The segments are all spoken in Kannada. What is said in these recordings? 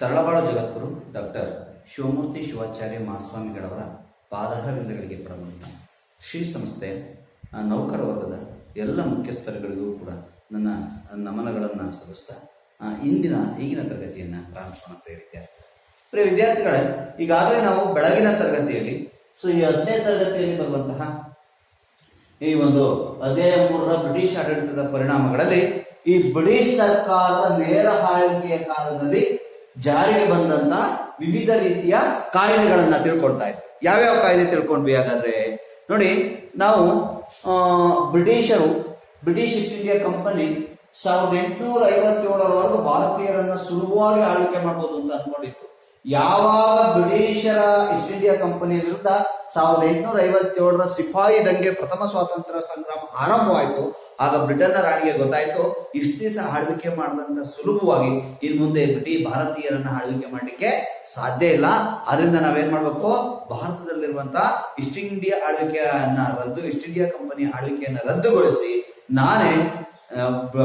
ತರಳಬಾಳು ಜಗದ್ಗುರು ಡಾಕ್ಟರ್ ಶಿವಮೂರ್ತಿ ಶಿವಾಚಾರ್ಯ ಮಹಾಸ್ವಾಮಿಗಳವರ ಪಾದಾರವಿಂದಗಳಿಗೆ ಪ್ರಮುಖ ಶ್ರೀ ಸಂಸ್ಥೆ ನೌಕರ ವರ್ಗದ ಎಲ್ಲ ಮುಖ್ಯಸ್ಥರುಗಳಿಗೂ ಕೂಡ ನನ್ನ ನಮನಗಳನ್ನು ಸಲ್ಲಿಸ್ತಾ ಇಂದಿನ ಈಗಿನ ತರಗತಿಯನ್ನು ಪ್ರಾರಂಭಿಸೋಣ ಪ್ರಿಯ ವಿದ್ಯಾರ್ಥಿ ಪ್ರಿಯ ವಿದ್ಯಾರ್ಥಿಗಳೇ, ಈಗಾಗಲೇ ನಾವು ಬೆಳಗಿನ ತರಗತಿಯಲ್ಲಿ, ಸೊ ಈ ಹದಿನೈದು ತರಗತಿಯಲ್ಲಿ ಬರುವಂತಹ ಈ ಒಂದು ಅಧ್ಯಾಯ ಮೂರರ ಬ್ರಿಟಿಷ್ ಆಡಳಿತದ ಪರಿಣಾಮಗಳಲ್ಲಿ ಈ ಬ್ರಿಟಿಷ್ ಸರ್ಕಾರದ ನೇರ ಆಳ್ವಿಕೆಯ ಕಾಲದಲ್ಲಿ ಜಾರಿಗೆ ಬಂದಂತ ವಿವಿಧ ರೀತಿಯ ಕಾಯಿಲೆಗಳನ್ನ ತಿಳ್ಕೊಳ್ತಾ ಇದ್ವಿ. ಯಾವ್ಯಾವ ಕಾಯಿಲೆ ತಿಳ್ಕೊಂಡ್ವಿ ಹಾಗಾದ್ರೆ? ನೋಡಿ ನಾವು ಆ, ಬ್ರಿಟಿಷರು ಬ್ರಿಟಿಷ್ ಈಸ್ಟ್ ಇಂಡಿಯಾ ಕಂಪನಿ ಸಾವಿರದ ಎಂಟುನೂರ ಐವತ್ತೇಳರವರೆಗೂ ಭಾರತೀಯರನ್ನ ಸುಲಭವಾಗಿ ಆಳ್ವಿಕೆ ಮಾಡಬಹುದು ಅಂತ ಅನ್ಕೊಂಡಿತ್ತು. ಯಾವಾಗ ಬ್ರಿಟಿಷರ ಈಸ್ಟ್ ಇಂಡಿಯಾ ಕಂಪನಿ ವಿರುದ್ಧ ಸಾವಿರದ ಎಂಟುನೂರ ಐವತ್ತೇಳರ ಸಿಪಾಯಿ ದಂಗೆ ಪ್ರಥಮ ಸ್ವಾತಂತ್ರ್ಯ ಸಂಗ್ರಾಮ ಆರಂಭವಾಯಿತು, ಆಗ ಬ್ರಿಟನ್ನ ರಾಣಿಗೆ ಗೊತ್ತಾಯಿತು, ಇಷ್ಟು ದಿವಸ ಆಳ್ವಿಕೆ ಮಾಡದಂತ ಸುಲಭವಾಗಿ ಇನ್ ಮುಂದೆ ಬ್ರಿಟಿಷ್ ಭಾರತೀಯರನ್ನ ಆಳ್ವಿಕೆ ಮಾಡಲಿಕ್ಕೆ ಸಾಧ್ಯ ಇಲ್ಲ. ಅದರಿಂದ ನಾವೇನ್ ಮಾಡ್ಬೇಕು? ಭಾರತದಲ್ಲಿರುವಂತ ಈಸ್ಟ್ ಇಂಡಿಯಾ ಆಳ್ವಿಕೆಯನ್ನ ರದ್ದು, ಈಸ್ಟ್ ಇಂಡಿಯಾ ಕಂಪನಿಯ ಆಳ್ವಿಕೆಯನ್ನ ರದ್ದುಗೊಳಿಸಿ ನಾನೇ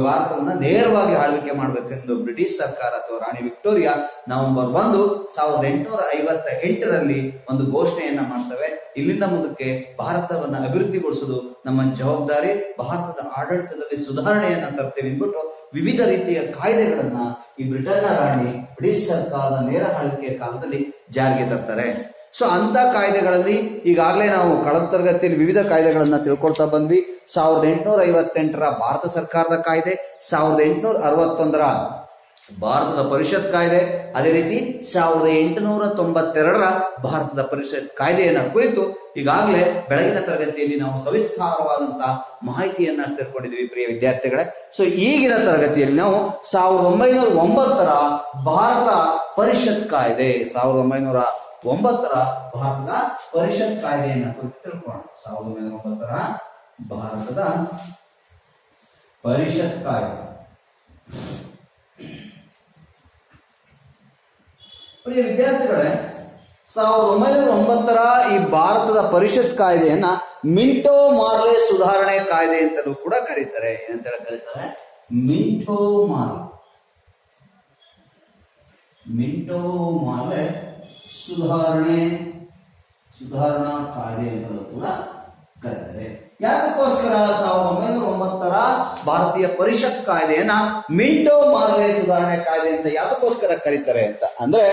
ಭಾರತವನ್ನ ನೇರವಾಗಿ ಆಳ್ವಿಕೆ ಮಾಡಬೇಕೆಂದು ಬ್ರಿಟಿಷ್ ಸರ್ಕಾರ ಅಥವಾ ರಾಣಿ ವಿಕ್ಟೋರಿಯಾ ನವೆಂಬರ್ ಒಂದು ಸಾವಿರದ ಎಂಟುನೂರ ಐವತ್ತ ಎಂಟರಲ್ಲಿ ಒಂದು ಘೋಷಣೆಯನ್ನ ಮಾಡ್ತವೆ. ಇಲ್ಲಿಂದ ಮುಂದಕ್ಕೆ ಭಾರತವನ್ನ ಅಭಿವೃದ್ಧಿಗೊಳಿಸುವುದು ನಮ್ಮ ಜವಾಬ್ದಾರಿ, ಭಾರತದ ಆಡಳಿತದಲ್ಲಿ ಸುಧಾರಣೆಯನ್ನ ತರ್ತೇವೆ ಅಂದ್ಬಿಟ್ಟು ವಿವಿಧ ರೀತಿಯ ಕಾಯ್ದೆಗಳನ್ನ ಈ ಬ್ರಿಟನ್ನ ರಾಣಿ ಬ್ರಿಟಿಷ್ ಸರ್ಕಾರದ ನೇರ ಆಳ್ವಿಕೆಯ ಕಾಲದಲ್ಲಿ ಜಾರಿಗೆ ತರ್ತಾರೆ. ಸೊ ಅಂತ ಕಾಯ್ದೆಗಳಲ್ಲಿ ಈಗಾಗಲೇ ನಾವು ಕಳೆದ ತರಗತಿಯಲ್ಲಿ ವಿವಿಧ ಕಾಯ್ದೆಗಳನ್ನ ತಿಳ್ಕೊಳ್ತಾ ಬಂದ್ವಿ. ಸಾವಿರದ ಎಂಟುನೂರ ಐವತ್ತೆಂಟರ ಭಾರತ ಸರ್ಕಾರದ ಕಾಯ್ದೆ, ಸಾವಿರದ ಎಂಟುನೂರ ಅರವತ್ತೊಂದರ ಭಾರತದ ಪರಿಷತ್ ಕಾಯ್ದೆ, ಅದೇ ರೀತಿ ಸಾವಿರದ ಎಂಟುನೂರ ತೊಂಬತ್ತೆರಡರ ಭಾರತದ ಪರಿಷತ್ ಕಾಯ್ದೆಯನ್ನ ಕುರಿತು ಈಗಾಗಲೇ ಬೆಳಗಿನ ತರಗತಿಯಲ್ಲಿ ನಾವು ಸವಿಸ್ತಾರವಾದಂತಹ ಮಾಹಿತಿಯನ್ನ ತಿಳ್ಕೊಂಡಿದ್ವಿ ಪ್ರಿಯ ವಿದ್ಯಾರ್ಥಿಗಳೇ. ಸೊ ಈಗಿನ ತರಗತಿಯಲ್ಲಿ ನಾವು ಸಾವಿರದ ಒಂಬೈನೂರ ಒಂಬತ್ತರ ಭಾರತ ಪರಿಷತ್ ಕಾಯ್ದೆ, ಸಾವಿರದ ಒಂಬೈನೂರ ಒಂಬತ್ತರ ಭಾರತದ ಪರಿಷತ್ ಕಾಯ್ದೆಯನ್ನ ಕುರಿತು ತಿಳ್ಕೊಳ್ಳೋಣ. ಸಾವಿರದ ಒಂಬೈನೂರ ಒಂಬತ್ತರ ಭಾರತದ ಪರಿಷತ್ ಕಾಯ್ದೆ. ಪ್ರಿಯ ವಿದ್ಯಾರ್ಥಿಗಳೇ, ಸಾವಿರದ ಒಂಬೈನೂರ ಒಂಬತ್ತರ ಈ ಭಾರತದ ಪರಿಷತ್ ಕಾಯ್ದೆಯನ್ನ ಮಿಂಟೋ ಮಾರ್ಲೆ ಸುಧಾರಣೆ ಕಾಯ್ದೆ ಅಂತಲೂ ಕೂಡ ಕರೀತಾರೆ. ಏನಂತ ಕರೀತಾರೆ? ಮಿಂಟೋ ಮಾರ್ಲೆ. ಮಿಂಟೋ ಮಾರ್ಲೆ ಸುಧಾರಣೆ, ಸುಧಾರಣಾ ಕಾಯ್ದೆ ಅಂತಲೂ ಕೂಡ ಕರೆದರೆ. ಯಾತಕ್ಕೋಸ್ಕರ ಸಾವಿರದ ಒಂಬೈನೂರ ಒಂಬತ್ತರ ಭಾರತೀಯ ಪರಿಷತ್ ಕಾಯ್ದೆಯನ್ನ ಮಿಂಟೋ ಮಾರ್ಲೆ ಸುಧಾರಣೆ ಕಾಯ್ದೆ ಅಂತ ಯಾತಕ್ಕೋಸ್ಕರ ಕರೀತಾರೆ ಅಂತ ಅಂದ್ರೆ,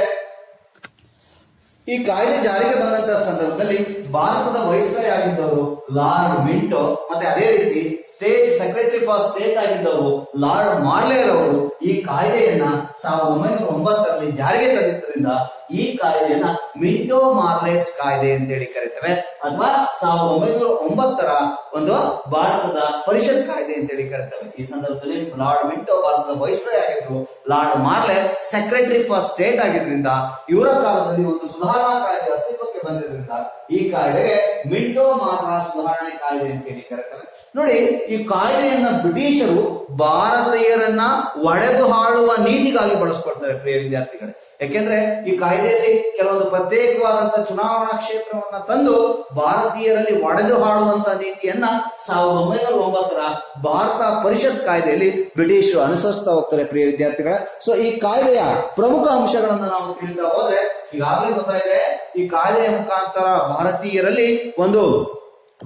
ಈ ಕಾಯ್ದೆ ಜಾರಿಗೆ ಬಂದಂತಹ ಸಂದರ್ಭದಲ್ಲಿ ಭಾರತದ ವೈಸ್ರಾಯ್ ಆಗಿದ್ದವರು ಲಾರ್ಡ್ ಮಿಂಟೋ, ಮತ್ತೆ ಅದೇ ರೀತಿ ಸ್ಟೇಟ್ ಸೆಕ್ರೆಟರಿ ಫಾರ್ ಸ್ಟೇಟ್ ಆಗಿದ್ದವರು ಲಾರ್ಡ್ ಮಾರ್ಲೇರ್ ಅವರು ಈ ಕಾಯ್ದೆಯನ್ನ ಸಾವಿರದ ಒಂಬೈನೂರ ಒಂಬತ್ತರಲ್ಲಿ ಜಾರಿಗೆ ತಂದಿದ್ದರಿಂದ ಈ ಕಾಯ್ದೆಯನ್ನ ಮಿಂಟೋ ಮಾರ್ಲೆಸ್ ಕಾಯ್ದೆ ಅಂತೇಳಿ ಕರೀತೇವೆ. ಅಥವಾ ಸಾವಿರದ ಒಂಬೈನೂರ ಒಂಬತ್ತರ ಒಂದು ಭಾರತದ ಪರಿಷತ್ ಕಾಯ್ದೆ ಅಂತೇಳಿ ಕರೀತೇವೆ. ಈ ಸಂದರ್ಭದಲ್ಲಿ ಲಾರ್ಡ್ ಮಿಂಟೋ ಭಾರತದ ವೈಸ್ರಾಯ್ ಆಗಿದ್ರು. Lord Morley secretary for state ಆಗಿದ್ರಿಂದ, ಇವರ ಕಾಲದಲ್ಲಿ ಒಂದು ಸುಧಾರಣಾ ಕಾಯ್ದೆ ಅಸ್ತಿತ್ವಕ್ಕೆ ಬಂದಿದ್ರಿಂದ, ಈ ಕಾಯ್ದೆಗೆ ಮಿಂಟೋ ಮಾರ್ಲಾ ಸುಧಾರಣೆ ಕಾಯ್ದೆ ಅಂತೇಳಿ ಕರೀತಾರೆ ನೋಡಿ, ಈ ಕಾಯ್ದೆಯನ್ನ ಬ್ರಿಟಿಷರು ಭಾರತೀಯರನ್ನ ಒಡೆದು ಹಾಳುವ ನೀತಿಗಾಗಿ ಬಳಸ್ಕೊಡ್ತಾರೆ ಪ್ರಿಯ ವಿದ್ಯಾರ್ಥಿಗಳೇ. ಯಾಕೆಂದ್ರೆ ಈ ಕಾಯ್ದೆಯಲ್ಲಿ ಕೆಲವೊಂದು ಪ್ರತ್ಯೇಕವಾದಂತಹ ಚುನಾವಣಾ ಕ್ಷೇತ್ರವನ್ನ ತಂದು ಭಾರತೀಯರಲ್ಲಿ ಒಡೆದು ಹಾಡುವಂತ ನೀತಿಯನ್ನ ಸಾವಿರದ ಒಂಬೈನೂರ ಒಂಬತ್ತರ ಭಾರತ ಪರಿಷತ್ ಕಾಯ್ದೆಯಲ್ಲಿ ಬ್ರಿಟಿಷರು ಅನುಸರಿಸ್ತಾ ಹೋಗ್ತಾರೆ ಪ್ರಿಯ ವಿದ್ಯಾರ್ಥಿಗಳ. ಸೊ ಈ ಕಾಯ್ದೆಯ ಪ್ರಮುಖ ಅಂಶಗಳನ್ನ ನಾವು ತಿಳಿತಾ ಹೋದ್ರೆ, ಈಗಾಗಲೇ ಗೊತ್ತಾಗಿದೆ ಈ ಕಾಯ್ದೆಯ ಮುಖಾಂತರ ಭಾರತೀಯರಲ್ಲಿ ಒಂದು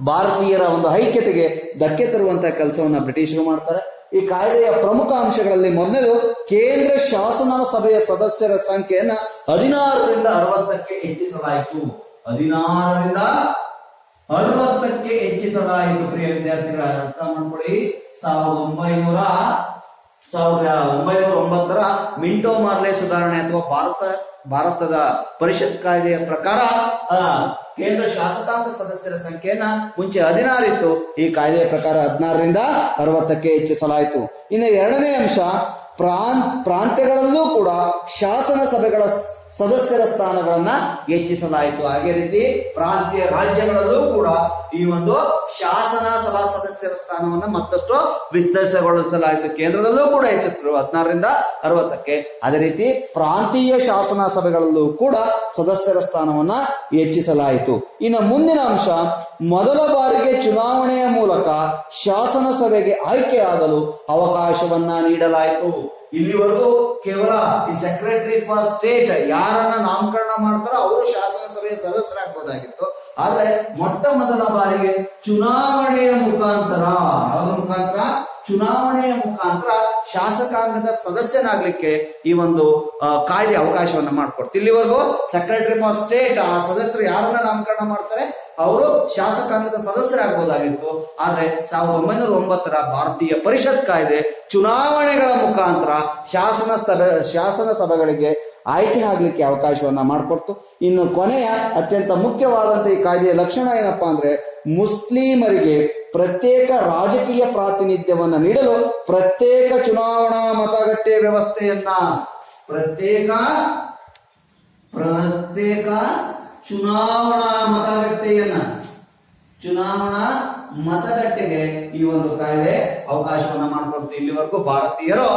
ಭಾರತೀಯರ ಒಂದು ಐಕ್ಯತೆಗೆ ಧಕ್ಕೆ ತರುವಂತಹ ಕೆಲಸವನ್ನ ಬ್ರಿಟಿಷರು ಮಾಡ್ತಾರೆ. ಈ ಕಾಯ್ದೆಯ ಪ್ರಮುಖ ಅಂಶಗಳಲ್ಲಿ ಮೊದಲನೇದು ಕೇಂದ್ರ ಶಾಸನ ಸಭೆಯ ಸದಸ್ಯರ ಸಂಖ್ಯೆಯನ್ನ ಹದಿನಾರರಿಂದ ಅರವತ್ತಕ್ಕೆ ಹೆಚ್ಚಿಸಲಾಯಿತು. ಹದಿನಾರರಿಂದ ಅರವತ್ತಕ್ಕೆ ಹೆಚ್ಚಿಸಲಾಯಿತು, ಪ್ರಿಯ ವಿದ್ಯಾರ್ಥಿಗಳ. ಅರ್ಥ ಮಾಡ್ಕೊಳ್ಳಿ. ಸಾವಿರದ ಒಂಬೈನೂರ ಸಾವಿರದ ಒಂಬೈನೂರ ಒಂಬತ್ತರ ಮಿಂಟೋ ಮಾರ್ಲೆ ಸುಧಾರಣೆ ಅಥವಾ ಭಾರತ, ಭಾರತದ ಪರಿಷತ್ ಕಾಯ್ದೆಯ ಪ್ರಕಾರ ಕೇಂದ್ರ ಶಾಸಕಾಂಗ ಸದಸ್ಯರ ಸಂಖ್ಯೆಯನ್ನ ಮುಂಚೆ ಹದಿನಾರಿತ್ತು. ಈ ಕಾಯ್ದೆಯ ಪ್ರಕಾರ ಹದಿನಾರರಿಂದ ಅರವತ್ತಕ್ಕೆ ಹೆಚ್ಚಿಸಲಾಯಿತು. ಇನ್ನು ಎರಡನೇ ಅಂಶ, ಪ್ರಾಂತ್, ಪ್ರಾಂತ್ಯಗಳಲ್ಲೂ ಕೂಡ ಶಾಸನ ಸಭೆಗಳ ಸದಸ್ಯರ ಸ್ಥಾನಗಳನ್ನ ಹೆಚ್ಚಿಸಲಾಯಿತು. ಹಾಗೆ ರೀತಿ ಪ್ರಾಂತೀಯ ರಾಜ್ಯಗಳಲ್ಲೂ ಕೂಡ ಈ ಒಂದು ಶಾಸನ ಸಭಾ ಸದಸ್ಯರ ಸ್ಥಾನವನ್ನ ಮತ್ತಷ್ಟು ವಿಸ್ತರಿಸಗೊಳಿಸಲಾಯಿತು. ಕೇಂದ್ರದಲ್ಲೂ ಕೂಡ ಹೆಚ್ಚಿಸಿದ್ರು ಹದಿನಾರರಿಂದ ಅರವತ್ತಕ್ಕೆ. ಅದೇ ರೀತಿ ಪ್ರಾಂತೀಯ ಶಾಸನ ಸಭೆಗಳಲ್ಲೂ ಕೂಡ ಸದಸ್ಯರ ಸ್ಥಾನವನ್ನ ಹೆಚ್ಚಿಸಲಾಯಿತು. ಇನ್ನು ಮುಂದಿನ ಅಂಶ, ಮೊದಲ ಬಾರಿಗೆ ಚುನಾವಣೆಯ ಮೂಲಕ ಶಾಸನ ಸಭೆಗೆ ಆಯ್ಕೆಯಾಗಲು ಅವಕಾಶವನ್ನ ನೀಡಲಾಯಿತು. ಇಲ್ಲಿವರೆಗೂ ಕೇವಲ ಈ ಸೆಕ್ರೆಟರಿ ಫಾರ್ ಸ್ಟೇಟ್ ಯಾರನ್ನ ನಾಮಕರಣ ಮಾಡ್ತಾರೋ ಅವರು ಶಾಸನ ಸಭೆಯ ಸದಸ್ಯರಾಗಬಹುದಾಗಿತ್ತು ಆದ್ರೆ ಮೊಟ್ಟ ಮೊದಲ ಬಾರಿಗೆ ಚುನಾವಣೆಯ ಮುಖಾಂತರ ಯಾವ್ದ್ರ ಮುಖಾಂತರ? ಚುನಾವಣೆಯ ಮುಖಾಂತರ ಶಾಸಕಾಂಗದ ಸದಸ್ಯನಾಗ್ಲಿಕ್ಕೆ ಈ ಒಂದು ಕಾಯ್ದೆ ಅವಕಾಶವನ್ನ ಮಾಡ್ಕೊಡ್ತು. ಇಲ್ಲಿವರೆಗೂ ಸೆಕ್ರೆಟರಿ ಫಾರ್ ಸ್ಟೇಟ್ ಆ ಸದಸ್ಯರು ಯಾರನ್ನ ನಾಮಕರಣ ಮಾಡ್ತಾರೆ? ಅವರು ಶಾಸಕಾಂಗದ ಸದಸ್ಯರಾಗಬಹುದಾಗಿತ್ತು ಆದ್ರೆ ಸಾವಿರದ ಒಂಬೈನೂರ ಒಂಬತ್ತರ ಭಾರತೀಯ ಪರಿಷತ್ ಕಾಯ್ದೆ ಚುನಾವಣೆಗಳ ಮುಖಾಂತರ ಶಾಸನ ಶಾಸನ ಸಭೆಗಳಿಗೆ ಆಯ್ಕೆ ಆಗ್ಲಿಕ್ಕೆ ಅವಕಾಶವನ್ನ ಮಾಡಿಕೊಡ್ತು. ಇನ್ನು ಕೊನೆಯ, ಅತ್ಯಂತ ಮುಖ್ಯವಾದಂತ ಈ ಕಾಯ್ದೆಯ ಲಕ್ಷಣ ಏನಪ್ಪಾ ಅಂದ್ರೆ ಮುಸ್ಲಿಮರಿಗೆ ಪ್ರತ್ಯೇಕ ರಾಜಕೀಯ ಪ್ರಾತಿನಿಧ್ಯವನ್ನ ನೀಡಲು ಪ್ರತ್ಯೇಕ ಚುನಾವಣಾ ಮತಗಟ್ಟೆ ವ್ಯವಸ್ಥೆಯನ್ನ ಪ್ರತ್ಯೇಕ ಪ್ರತ್ಯೇಕ ಚುನಾವಣಾ ಮತಗಟ್ಟೆಯನ್ನ ಚುನಾವಣಾ ಮತಗಟ್ಟೆಗೆ ಈ ಒಂದು ಕಾಯ್ದೆ ಅವಕಾಶವನ್ನ ಮಾಡಿಕೊಡ್ತು ಇಲ್ಲಿವರೆಗೂ ಭಾರತೀಯರು,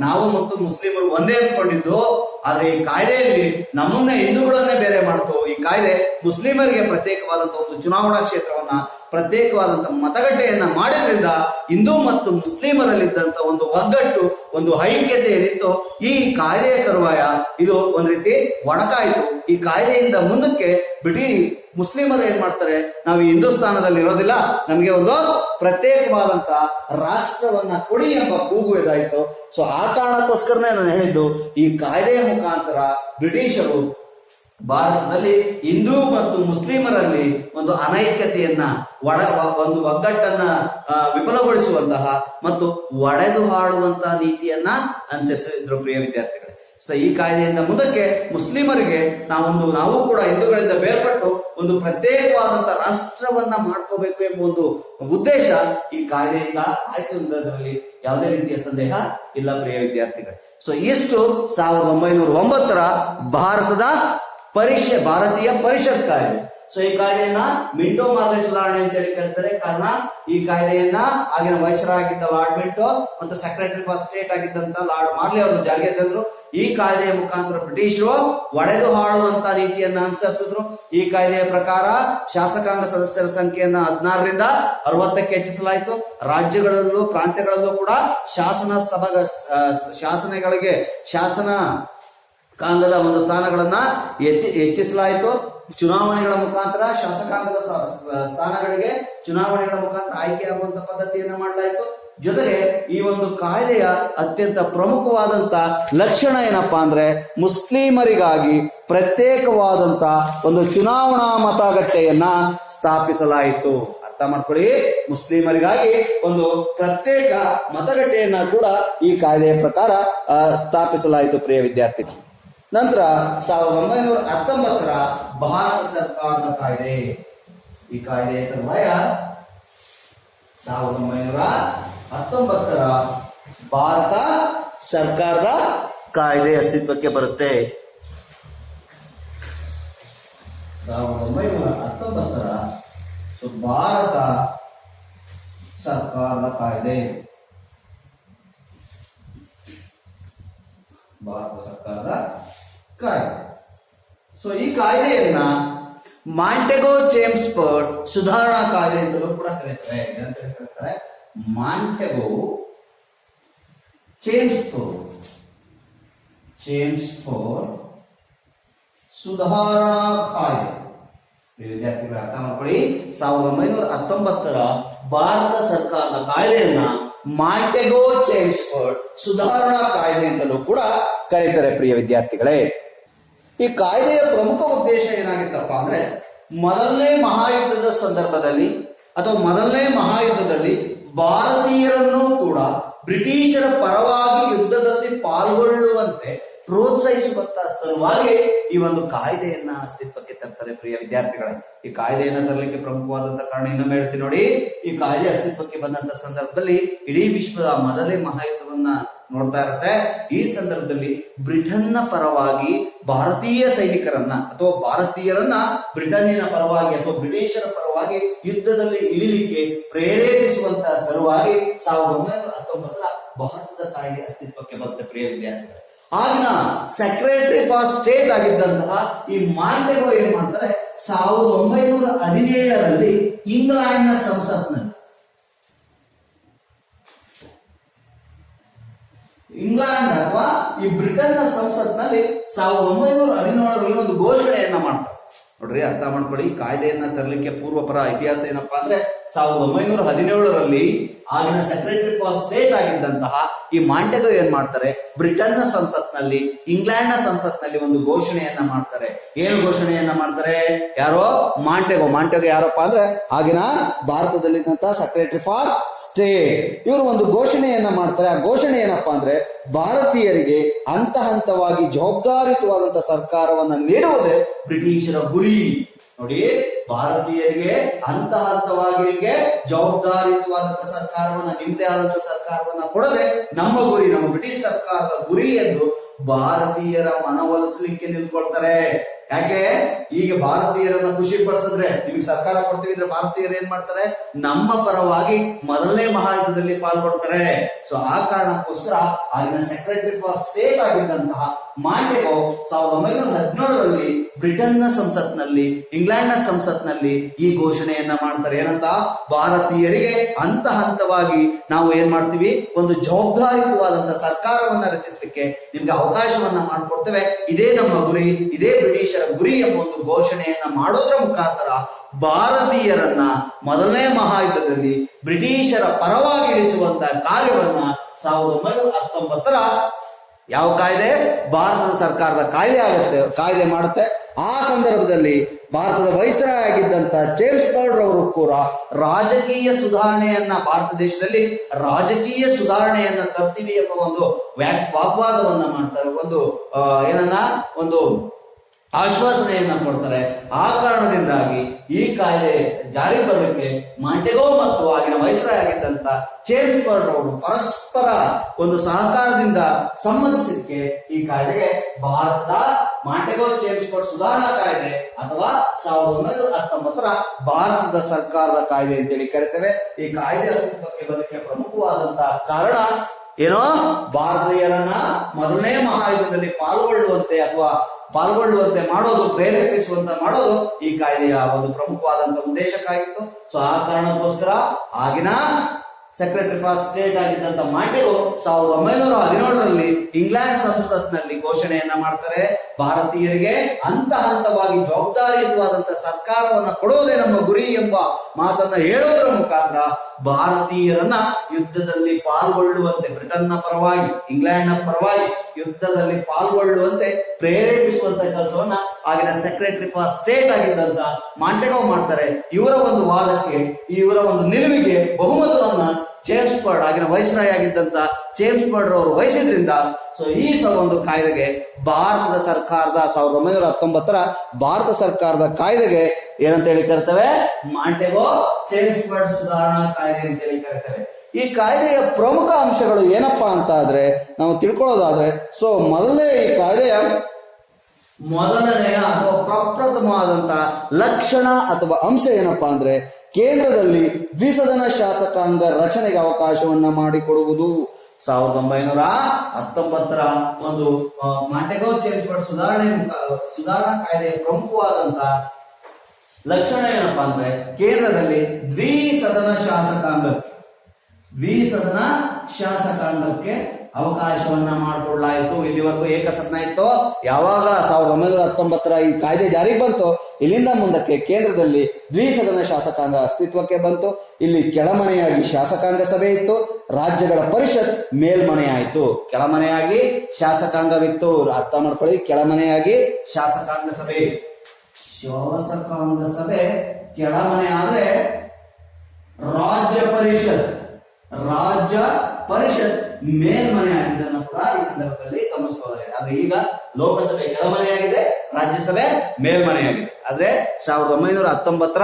ನಾವು ಮತ್ತು ಮುಸ್ಲಿಮರು ಒಂದೇ ಅಂದ್ಕೊಂಡಿದ್ದು ಆದ್ರೆ ಈ ಕಾಯ್ದೆಯಲ್ಲಿ ನಮ್ಮನ್ನ ಹಿಂದೂಗಳನ್ನೇ ಬೇರೆ ಮಾಡ್ತು. ಈ ಕಾಯ್ದೆ ಮುಸ್ಲಿಮರಿಗೆ ಪ್ರತ್ಯೇಕವಾದಂತಹ ಒಂದು ಚುನಾವಣಾ ಕ್ಷೇತ್ರವನ್ನ ಪ್ರತ್ಯೇಕವಾದಂತಹ ಮತಗಟ್ಟೆಯನ್ನ ಮಾಡಿದ್ರಿಂದ ಹಿಂದೂ ಮತ್ತು ಮುಸ್ಲಿಮರಲ್ಲಿದ್ದಂತ ಒಂದು ಒಗ್ಗಟ್ಟು, ಒಂದು ಐಕ್ಯತೆ ಏನಿತ್ತು ಈ ಕಾಯ್ದೆಯ ತರುವಾಯ ಇದು ಒಂದ್ ರೀತಿ ಒಣಕಾಯಿತು ಈ ಕಾಯ್ದೆಯಿಂದ ಮುಂದಕ್ಕೆ ಬಿಡಿ ಮುಸ್ಲಿಮರು ಏನ್ ಮಾಡ್ತಾರೆ? ನಾವು ಹಿಂದೂಸ್ತಾನದಲ್ಲಿ ಇರೋದಿಲ್ಲ. ನಮಗೆ ಒಂದು ಪ್ರತ್ಯೇಕವಾದಂತ ರಾಷ್ಟ್ರವನ್ನ ಕೊಡಿ ಎಂಬ ಕೂಗು ಇದಾಯಿತು. ಸೊ ಆ ಕಾರಣಕ್ಕೋಸ್ಕರನೇ ನಾನು ಹೇಳಿದ್ದು, ಈ ಕಾಯ್ದೆಯ ಮುಖಾಂತರ ಬ್ರಿಟಿಷರು ಭಾರತದಲ್ಲಿ ಹಿಂದೂ ಮತ್ತು ಮುಸ್ಲಿಮರಲ್ಲಿ ಒಂದು ಅನೈಕ್ಯತೆಯನ್ನ ಒಡ ಒಂದು ಒಗ್ಗಟ್ಟನ್ನ ವಿಫಲಗೊಳಿಸುವಂತಹ ಮತ್ತು ಒಡೆದು ಹಾಡುವಂತಹ ನೀತಿಯನ್ನ ಅನುಸರಿಸಿದ್ರು ಪ್ರಿಯ ವಿದ್ಯಾರ್ಥಿಗಳೇ ಸೊ ಈ ಕಾಯ್ದೆಯಿಂದ ಮುಂದಕ್ಕೆ ಮುಸ್ಲಿಮರಿಗೆ ನಾವೊಂದು, ನಾವು ಕೂಡ ಹಿಂದೂಗಳಿಂದ ಬೇರ್ಪಟ್ಟು ಒಂದು ಪ್ರತ್ಯೇಕವಾದಂತಹ ರಾಷ್ಟ್ರವನ್ನ ಮಾಡ್ಕೋಬೇಕು ಎಂಬ ಒಂದು ಉದ್ದೇಶ ಈ ಕಾಯ್ದೆಯಿಂದ ಆಯ್ತು ಅನ್ನೋದ್ರಲ್ಲಿ ಯಾವುದೇ ರೀತಿಯ ಸಂದೇಹ ಇಲ್ಲ, ಪ್ರಿಯ ವಿದ್ಯಾರ್ಥಿಗಳು. ಸೊ ಇಷ್ಟು ಸಾವಿರದ ಒಂಬೈನೂರ ಒಂಬತ್ತರ ಭಾರತದ ಪರಿಷ, ಭಾರತೀಯ ಪರಿಷತ್ ಕಾಯ್ದೆ. ಸೊ ಈ ಕಾಯ್ದೆಯನ್ನ ಮಿಂಟೋ ಮಾದರಿ ಸುಧಾರಣೆ ಅಂತ ಹೇಳಿ ಕರೀತಾರೆ. ಕಾರಣ, ಈ ಕಾಯ್ದೆಯನ್ನ ಆಗಿನ ವಯಸ್ಸರಾಗಿದ್ದ ಲಾರ್ಡ್ ಮಿಂಟೋ ಮತ್ತು ಸೆಕ್ರೆಟರಿ ಫಾರ್ ಸ್ಟೇಟ್ ಆಗಿದ್ದಂತ ಲಾರ್ಡ್ ಮಾರ್ಲಿ ಅವರು ಜಾರಿಗೆ ತಂದ್ರು. ಈ ಕಾಯ್ದೆಯ ಮುಖಾಂತರ ಬ್ರಿಟಿಷರು ಒಡೆದು ಹಾಳುವಂತ ರೀತಿಯನ್ನ ಅನುಸರಿಸಿದ್ರು. ಈ ಕಾಯ್ದೆಯ ಪ್ರಕಾರ ಶಾಸಕಾಂಗ ಸದಸ್ಯರ ಸಂಖ್ಯೆಯನ್ನ ಹದಿನಾರರಿಂದ ಅರವತ್ತಕ್ಕೆ ಹೆಚ್ಚಿಸಲಾಯಿತು. ರಾಜ್ಯಗಳಲ್ಲೂ ಪ್ರಾಂತ್ಯಗಳಲ್ಲೂ ಕೂಡ ಶಾಸನ ಸ್ತಭ ಶಾಸನಗಳಿಗೆ ಶಾಸನ ಕಾಂಗದ ಒಂದು ಸ್ಥಾನಗಳನ್ನ ಎತ್ತಿ, ಹೆಚ್ಚಿಸಲಾಯಿತು. ಚುನಾವಣೆಗಳ ಮುಖಾಂತರ ಶಾಸಕಾಂಗದ ಸ್ಥಾನಗಳಿಗೆ ಚುನಾವಣೆಗಳ ಮುಖಾಂತರ ಆಯ್ಕೆಯಾಗುವಂತ ಪದ್ಧತಿಯನ್ನ ಮಾಡಲಾಯಿತು. ಜೊತೆಗೆ ಈ ಒಂದು ಕಾಯ್ದೆಯ ಅತ್ಯಂತ ಪ್ರಮುಖವಾದಂತ ಲಕ್ಷಣ ಏನಪ್ಪಾ ಅಂದ್ರೆ ಮುಸ್ಲಿಮರಿಗಾಗಿ ಪ್ರತ್ಯೇಕವಾದಂತ ಒಂದು ಚುನಾವಣಾ ಮತಗಟ್ಟೆಯನ್ನ ಸ್ಥಾಪಿಸಲಾಯಿತು. ಅರ್ಥ ಮಾಡ್ಕೊಳ್ಳಿ. ಮುಸ್ಲಿಮರಿಗಾಗಿ ಒಂದು ಪ್ರತ್ಯೇಕ ಮತಗಟ್ಟೆಯನ್ನ ಕೂಡ ಈ ಕಾಯ್ದೆಯ ಪ್ರಕಾರ ಸ್ಥಾಪಿಸಲಾಯಿತು ಪ್ರಿಯ ವಿದ್ಯಾರ್ಥಿಗಳು. ನಂತರ ಸಾವಿರದ ಒಂಬೈನೂರ ಹತ್ತೊಂಬತ್ತರ ಭಾರತ ಸರ್ಕಾರದ ಕಾಯ್ದೆ. ಈ ಕಾಯ್ದೆಯ ತರುವಾಯ ಸಾವಿರದ ಒಂಬೈನೂರ ಹತ್ತೊಂಬತ್ತರ ಭಾರತ ಸರ್ಕಾರದ ಕಾಯ್ದೆ ಅಸ್ತಿತ್ವಕ್ಕೆ ಬರುತ್ತೆ. ಸಾವಿರದ ಒಂಬೈನೂರ ಹತ್ತೊಂಬತ್ತರ ಸೊ ಭಾರತ ಸರ್ಕಾರದ ಕಾಯ್ದೆ. ಭಾರತ ಸರ್ಕಾರದ ಕಾಯ್ದೆ. ಸೊ ಈ ಕಾಯ್ದೆಯನ್ನ ಮಾಂಟೆಗೋ ಜೇಮ್ಸ್ಫರ್ಡ್ ಸುಧಾರಣಾ ಕಾಯ್ದೆ ಎಂದಲೂ ಕೂಡ ಕರೀತಾರೆ. ಏನಂತ ಹೇಳಿ ಕರೀತಾರೆ ಫೋರ್ ಚೇಮ್ಸ್ಫೋರ್ಡ್ ಚೇಮ್ಸ್ಫೋರ್ಡ್ ಸುಧಾರಣಾ ವಿದ್ಯಾರ್ಥಿಗಳ ವಿದ್ಯಾರ್ಥಿಗಳು, ಅರ್ಥ ಮಾಡ್ಕೊಳ್ಳಿ. ಸಾವಿರದ ಒಂಬೈನೂರ ಹತ್ತೊಂಬತ್ತರ ಭಾರತ ಸರ್ಕಾರದ ಕಾಯ್ದೆಯನ್ನ ಮಾಂಟೆಗೋ ಚೇಮ್ಸ್ಫರ್ಡ್ ಸುಧಾರಣಾ ಕಾಯ್ದೆ ಅಂತಲೂ ಕೂಡ ಕರೀತಾರೆ ಪ್ರಿಯ ವಿದ್ಯಾರ್ಥಿಗಳೇ. ಈ ಕಾಯ್ದೆಯ ಪ್ರಮುಖ ಉದ್ದೇಶ ಏನಾಗಿತ್ತಪ್ಪ ಅಂದ್ರೆ, ಮೊದಲನೇ ಮಹಾಯುದ್ಧದ ಸಂದರ್ಭದಲ್ಲಿ, ಅಥವಾ ಮೊದಲನೇ ಮಹಾಯುದ್ಧದಲ್ಲಿ ಭಾರತೀಯರನ್ನು ಕೂಡ ಬ್ರಿಟಿಷರ ಪರವಾಗಿ ಯುದ್ಧದಲ್ಲಿ ಪಾಲ್ಗೊಳ್ಳುವಂತೆ ಪ್ರೋತ್ಸಾಹಿಸುವಂತ ಸಲುವಾಗಿ ಈ ಒಂದು ಕಾಯ್ದೆಯನ್ನ ಅಸ್ತಿತ್ವಕ್ಕೆ ತರ್ತಾರೆ ಪ್ರಿಯ ವಿದ್ಯಾರ್ಥಿಗಳೇ. ಈ ಕಾಯ್ದೆಯನ್ನ ತರಲಿಕ್ಕೆ ಪ್ರಮುಖವಾದಂತ ಕಾರಣ ಇನ್ನೊಮ್ಮೆ ಹೇಳ್ತೀನಿ ನೋಡಿ. ಈ ಕಾಯ್ದೆ ಅಸ್ತಿತ್ವಕ್ಕೆ ಬಂದಂತ ಸಂದರ್ಭದಲ್ಲಿ ಇಡೀ ವಿಶ್ವದ ಮೊದಲೇ ಮಹಾಯುದ್ಧವನ್ನ ನೋಡ್ತಾ ಇರುತ್ತೆ. ಈ ಸಂದರ್ಭದಲ್ಲಿ ಬ್ರಿಟನ್ನ ಪರವಾಗಿ ಭಾರತೀಯ ಸೈನಿಕರನ್ನ ಅಥವಾ ಭಾರತೀಯರನ್ನ ಬ್ರಿಟನ್ನಿನ ಪರವಾಗಿ ಅಥವಾ ಬ್ರಿಟಿಷರ ಪರವಾಗಿ ಯುದ್ಧದಲ್ಲಿ ಇಳಿಲಿಕ್ಕೆ ಪ್ರೇರೇಪಿಸುವಂತ ಸಲುವಾಗಿ ಸಾವಿರದ ಒಂಬೈನೂರ ಹತ್ತೊಂಬತ್ತರ ಭಾರತದ ಕಾಯ್ದೆ ಅಸ್ತಿತ್ವಕ್ಕೆ ಬರುತ್ತೆ ಪ್ರಿಯ ವಿದ್ಯಾರ್ಥಿಗಳು. ಆಗಿನ ಸೆಕ್ರೆಟರಿ ಫಾರ್ ಸ್ಟೇಟ್ ಆಗಿದ್ದಂತಹ ಈ ಮಾನ್ಯಗಳು ಏನ್ ಮಾಡ್ತಾರೆ? ಸಾವಿರದ ಒಂಬೈನೂರ ಹದಿನೇಳರಲ್ಲಿ ಇಂಗ್ಲೆಂಡ್ನ ಸಂಸತ್ನಲ್ಲಿ ಇಂಗ್ಲೆಂಡ್ ಅಥವಾ ಈ ಬ್ರಿಟನ್ನ ಸಂಸತ್ನಲ್ಲಿ ಸಾವಿರದ ಒಂಬೈನೂರ ಹದಿನೇಳರಲ್ಲಿ ಒಂದು ಘೋಷಣೆಯನ್ನ ಮಾಡ್ತಾರೆ. ನೋಡ್ರಿ ಅರ್ಥ ಮಾಡ್ಕೊಳ್ಳಿ ಕಾಯ್ದೆಯನ್ನ ತರಲಿಕ್ಕೆ ಪೂರ್ವಪರ ಇತಿಹಾಸ ಏನಪ್ಪಾ ಅಂದ್ರೆ ಸಾವಿರದ ಒಂಬೈನೂರ ಹದಿನೇಳರಲ್ಲಿ ಆಗಿನ ಸೆಕ್ರೆಟರಿ ಫಾರ್ ಸ್ಟೇಟ್ ಆಗಿದ್ದಂತಹ ಈ ಮಾಂಟೆಗೋ ಏನ್ ಮಾಡ್ತಾರೆ? ಬ್ರಿಟನ್ನ ಸಂಸತ್ನಲ್ಲಿ ಇಂಗ್ಲೆಂಡ್ನ ಸಂಸತ್ನಲ್ಲಿ ಒಂದು ಘೋಷಣೆಯನ್ನ ಮಾಡ್ತಾರೆ. ಏನು ಘೋಷಣೆಯನ್ನ ಮಾಡ್ತಾರೆ? ಯಾರೋ? ಮಾಂಟೆಗೋ ಮಾಂಟೆಗೋ ಯಾರಪ್ಪ ಅಂದ್ರೆ ಆಗಿನ ಭಾರತದಲ್ಲಿದ್ದಂತಹ ಸೆಕ್ರೆಟರಿ ಫಾರ್ ಸ್ಟೇಟ್ ಇವರು ಒಂದು ಘೋಷಣೆಯನ್ನ ಮಾಡ್ತಾರೆ. ಆ ಘೋಷಣೆ ಏನಪ್ಪಾ ಅಂದ್ರೆ ಭಾರತೀಯರಿಗೆ ಹಂತ ಹಂತವಾಗಿ ಜವಾಬ್ದಾರಿತವಾದಂತಹ ಸರ್ಕಾರವನ್ನ ನೀಡುವುದೇ ಬ್ರಿಟಿಷರ ಗುರಿ. ನೋಡಿ, ಭಾರತೀಯರಿಗೆ ಹಂತ ಹಂತವಾಗಿ ನಿಮಗೆ ಸರ್ಕಾರವನ್ನ ನಿಮ್ಮದೇ ಆದಂತ ಸರ್ಕಾರವನ್ನ ಕೊಡದೆ ನಮ್ಮ ಗುರಿ, ನಮ್ಮ ಬ್ರಿಟಿಷ್ ಸರ್ಕಾರದ ಗುರಿ ಎಂದು ಭಾರತೀಯರ ಮನವೊಲಿಸಲಿಕ್ಕೆ ನಿಂತ್ಕೊಳ್ತಾರೆ. ಯಾಕೆ? ಈಗ ಭಾರತೀಯರನ್ನ ಖುಷಿ ಪಡಿಸಿದ್ರೆ ನಿಮ್ಗೆ ಸರ್ಕಾರ ಕೊಡ್ತೀವಿ ಅಂದ್ರೆ ಭಾರತೀಯರು ಏನ್ ಮಾಡ್ತಾರೆ? ನಮ್ಮ ಪರವಾಗಿ ಮೊದಲನೇ ಮಹಾಯುದ್ಧದಲ್ಲಿ ಪಾಲ್ಗೊಳ್ತಾರೆ. ಸೊ ಆ ಕಾರಣಕ್ಕೋಸ್ಕರ ಆಗಿನ ಸೆಕ್ರೆಟರಿ ಫಾರ್ ಸ್ಟೇಟ್ ಆಗಿದ್ದಂತಹ ಮಾಂಟೆಗೋ ಸಾವಿರದ ಒಂಬೈನೂರ ಹದಿನೇಳರಲ್ಲಿ ಬ್ರಿಟನ್ನ ಸಂಸತ್ನಲ್ಲಿ ಇಂಗ್ಲೆಂಡ್ನ ಸಂಸತ್ನಲ್ಲಿ ಈ ಘೋಷಣೆಯನ್ನ ಮಾಡ್ತಾರೆ. ಏನಂತ? ಭಾರತೀಯರಿಗೆ ಹಂತ ಹಂತವಾಗಿ ನಾವು ಏನ್ ಮಾಡ್ತೀವಿ? ಒಂದು ಜವಾಬ್ದಾರಿಯುತವಾದಂತಹ ಸರ್ಕಾರವನ್ನ ರಚಿಸಲಿಕ್ಕೆ ನಿಮ್ಗೆ ಅವಕಾಶವನ್ನ ಮಾಡಿಕೊಡ್ತೇವೆ. ಇದೇ ನಮ್ಮ ಗುರಿ, ಇದೇ ಬ್ರಿಟಿಷರ ಗುರಿ ಎಂಬ ಒಂದು ಘೋಷಣೆಯನ್ನ ಮಾಡೋದ್ರ ಮುಖಾಂತರ ಭಾರತೀಯರನ್ನ ಮೊದಲನೇ ಮಹಾಯುದ್ಧದಲ್ಲಿ ಬ್ರಿಟಿಷರ ಪರವಾಗಿ ಇಳಿಸುವಂತ ಕಾರ್ಯವನ್ನ ಸಾವಿರದ ಒಂಬೈನೂರ ಹತ್ತೊಂಬತ್ತರ ಯಾವ ಕಾಯ್ದೆ? ಭಾರತದ ಸರ್ಕಾರದ ಕಾಯ್ದೆ ಆಗುತ್ತೆ, ಕಾಯ್ದೆ ಮಾಡುತ್ತೆ. ಆ ಸಂದರ್ಭದಲ್ಲಿ ಭಾರತದ ವೈಸ್ರಾಯ್ ಆಗಿದ್ದಂತ ಜೇಮ್ಸ್ ಪೌಡರ್ ಅವರು ಕೂಡ ರಾಜಕೀಯ ಸುಧಾರಣೆಯನ್ನ ಭಾರತ ದೇಶದಲ್ಲಿ ರಾಜಕೀಯ ಸುಧಾರಣೆಯನ್ನ ತರ್ತೀವಿ ಎಂಬ ಒಂದು ವಾಗ್ವಾದವನ್ನ ಮಾಡ್ತಾರೆ. ಒಂದು ಏನನ್ನ? ಒಂದು ಆಶ್ವಾಸನೆಯನ್ನ ಕೊಡ್ತಾರೆ. ಆ ಕಾರಣದಿಂದಾಗಿ ಈ ಕಾಯ್ದೆ ಜಾರಿ ಬರಲಿಕ್ಕೆ ಮಾಂಟೆಗೋ ಮತ್ತು ಆಗಿನ ವೈಸ್ರಾಯ್ ಆಗಿದ್ದಂತ ಚೇಂಜ್ ಅವರು ಪರಸ್ಪರ ಒಂದು ಸಹಕಾರದಿಂದ ಸಂಬಂಧಿಸಿದಕ್ಕೆ ಈ ಕಾಯ್ದೆಗೆ ಭಾರತದ ಮಾಂಟೆಗೋ ಚೇಂಜ್ ಪರ್ ಸುಧಾರಣಾ ಕಾಯ್ದೆ ಅಥವಾ ಸಾವಿರದ ಒಂಬೈನೂರ ಹತ್ತೊಂಬತ್ತರ ಭಾರತದ ಸರ್ಕಾರದ ಕಾಯ್ದೆ ಅಂತೇಳಿ ಕರಿತೇವೆ. ಈ ಕಾಯ್ದೆ ಅಸ್ತಿತ್ವಕ್ಕೆ ಬರಲಿಕ್ಕೆ ಪ್ರಮುಖವಾದಂತಹ ಕಾರಣ ಏನೋ ಭಾರತೀಯರನ್ನ ಮೊದಲನೇ ಮಹಾಯುದ್ಧದಲ್ಲಿ ಪಾಲ್ಗೊಳ್ಳುವಂತೆ ಅಥವಾ ಪಾಲ್ಗೊಳ್ಳುವಂತೆ ಮಾಡೋದು, ಪ್ರೇರೇಪಿಸುವಂತ ಮಾಡೋದು ಈ ಕಾಯ್ದೆಯ ಒಂದು ಪ್ರಮುಖವಾದಂತ ಉದ್ದೇಶಕ್ಕಾಗಿತ್ತು. ಸೊ ಆ ಕಾರಣಕ್ಕೋಸ್ಕರ ಆಗಿನ ಸೆಕ್ರೆಟರಿ ಫಾರ್ ಸ್ಟೇಟ್ ಆಗಿದ್ದಂತ ಮಾಂಟೆಗೋ ಸಾವಿರದ ಒಂಬೈನೂರ ಹದಿನೇಳರಲ್ಲಿ ಇಂಗ್ಲೆಂಡ್ ಸಂಸತ್ನಲ್ಲಿ ಘೋಷಣೆಯನ್ನ ಮಾಡ್ತಾರೆ. ಭಾರತೀಯರಿಗೆ ಹಂತ ಹಂತವಾಗಿ ಜವಾಬ್ದಾರಿಯುತವಾದಂತಹ ಸರ್ಕಾರವನ್ನ ಕೊಡುವುದೇ ನಮ್ಮ ಗುರಿ ಎಂಬ ಮಾತನ್ನ ಹೇಳೋದರ ಮುಖಾಂತರ ಭಾರತೀಯರನ್ನ ಯುದ್ಧದಲ್ಲಿ ಪಾಲ್ಗೊಳ್ಳುವಂತೆ ಬ್ರಿಟನ್ನ ಪರವಾಗಿ ಇಂಗ್ಲೆಂಡ್ನ ಪರವಾಗಿ ಯುದ್ಧದಲ್ಲಿ ಪಾಲ್ಗೊಳ್ಳುವಂತೆ ಪ್ರೇರೇಪಿಸುವಂತ ಕೆಲಸವನ್ನ ಆಗಿನ ಸೆಕ್ರೆಟರಿ ಫಾರ್ ಸ್ಟೇಟ್ ಆಗಿದ್ದಂತ ಮಾಂಟೆಗೋ ಮಾಡ್ತಾರೆ. ಇವರ ಒಂದು ವಾದಕ್ಕೆ, ಇವರ ಒಂದು ನಿಲುವಿಗೆ ಬಹುಮತವನ್ನ ಜೇಮ್ಸ್ ಬರ್ಡ್ ಆಗಿನ ವೈಸ್ರಾಯ್ ಆಗಿದ್ದಂತ ಚೇಮ್ಸ್ ಬರ್ಡ್ ಅವರು ವಹಿಸಿದ್ರಿಂದ ಸೊ ಈ ಒಂದು ಕಾಯ್ದೆಗೆ ಭಾರತದ ಸರ್ಕಾರದ ಸಾವಿರದ ಒಂಬೈನೂರ ಹತ್ತೊಂಬತ್ತರ ಭಾರತ ಸರ್ಕಾರದ ಕಾಯ್ದೆಗೆ ಏನಂತ ಹೇಳಿ ಕರ್ತವೆ? ಮಾಂಟೆಗೋ ಚೇಮ್ಸ್ ಬರ್ಡ್ ಸುಧಾರಣಾ ಕಾಯ್ದೆ ಅಂತ ಹೇಳಿ ಕರ್ತವೆ. ಈ ಕಾಯ್ದೆಯ ಪ್ರಮುಖ ಅಂಶಗಳು ಏನಪ್ಪಾ ಅಂತ ಆದ್ರೆ ನಾವು ತಿಳ್ಕೊಳ್ಳೋದಾದ್ರೆ ಸೊ ಮೊದಲೇ ಈ ಕಾಯ್ದೆಯ ಮೊದಲನೆಯ ಅಥವಾ ಪ್ರಪ್ರಥಮವಾದಂತಹ ಲಕ್ಷಣ ಅಥವಾ ಅಂಶ ಏನಪ್ಪಾ ಅಂದ್ರೆ ಕೇಂದ್ರದಲ್ಲಿ ದ್ವಿಸದನ ಶಾಸಕಾಂಗ ರಚನೆಗೆ ಅವಕಾಶವನ್ನ ಮಾಡಿಕೊಡುವುದು. ಸಾವಿರದ ಒಂಬೈನೂರ ಹತ್ತೊಂಬತ್ತರ ಒಂದು ಆ, ಮಾಂಟೆಗೋ ಚೇಂಜ್ ಬರ್ಡ್ ಸುಧಾರಣೆ ಸುಧಾರಣಾ ಕಾಯ್ದೆಯ ಪ್ರಮುಖವಾದಂತ ಲಕ್ಷಣ ಏನಪ್ಪಾ ಅಂದ್ರೆ ಕೇಂದ್ರದಲ್ಲಿ ದ್ವಿಸದನ ಶಾಸಕಾಂಗಕ್ಕೆ ದ್ವಿಸದನ ಶಾಸಕಾಂಗಕ್ಕೆ ಅವಕಾಶವನ್ನ ಮಾಡಿಕೊಡ್ಲಾಯಿತು ಇಲ್ಲಿವರೆಗೂ ಏಕಸದನ ಇತ್ತು. ಯಾವಾಗ ಸಾವಿರದ ಒಂಬೈನೂರ ಹತ್ತೊಂಬತ್ತರ ಈ ಕಾಯ್ದೆ ಜಾರಿಗೆ ಬಂತು, ಇಲ್ಲಿಂದ ಮುಂದಕ್ಕೆ ಕೇಂದ್ರದಲ್ಲಿ ದ್ವಿಸದನ ಶಾಸಕಾಂಗ ಅಸ್ತಿತ್ವಕ್ಕೆ ಬಂತು. ಇಲ್ಲಿ ಕೆಳಮನೆಯಾಗಿ ಶಾಸಕಾಂಗ ಸಭೆ ಇತ್ತು. ರಾಜ್ಯಗಳ ಪರಿಷತ್ ಮೇಲ್ಮನೆ ಆಯಿತು ಕೆಳಮನೆಯಾಗಿ ಶಾಸಕಾಂಗವಿತ್ತು. ಅರ್ಥ ಮಾಡ್ಕೊಳ್ಳಿ, ಕೆಳಮನೆಯಾಗಿ ಶಾಸಕಾಂಗ ಸಭೆ. ಶಾಸಕಾಂಗ ಸಭೆ ಕೆಳಮನೆ ಆದ್ರೆ ರಾಜ್ಯ ಪರಿಷತ್. ರಾಜ್ಯ ಪರಿಷತ್. ಮೇಲ್ಮನೆ ಆಗಿದ್ದನ್ನು ಕೂಡ ಈ ಸಂದರ್ಭದಲ್ಲಿ ಗಮನಿಸಬಹುದಾಗಿದೆ. ಆದ್ರೆ ಈಗ ಲೋಕಸಭೆ ಕೆಳಮನೆಯಾಗಿದೆ, ರಾಜ್ಯಸಭೆ ಮೇಲ್ಮನೆಯಾಗಿದೆ. ಆದ್ರೆ ಸಾವಿರದ ಒಂಬೈನೂರ ಹತ್ತೊಂಬತ್ತರ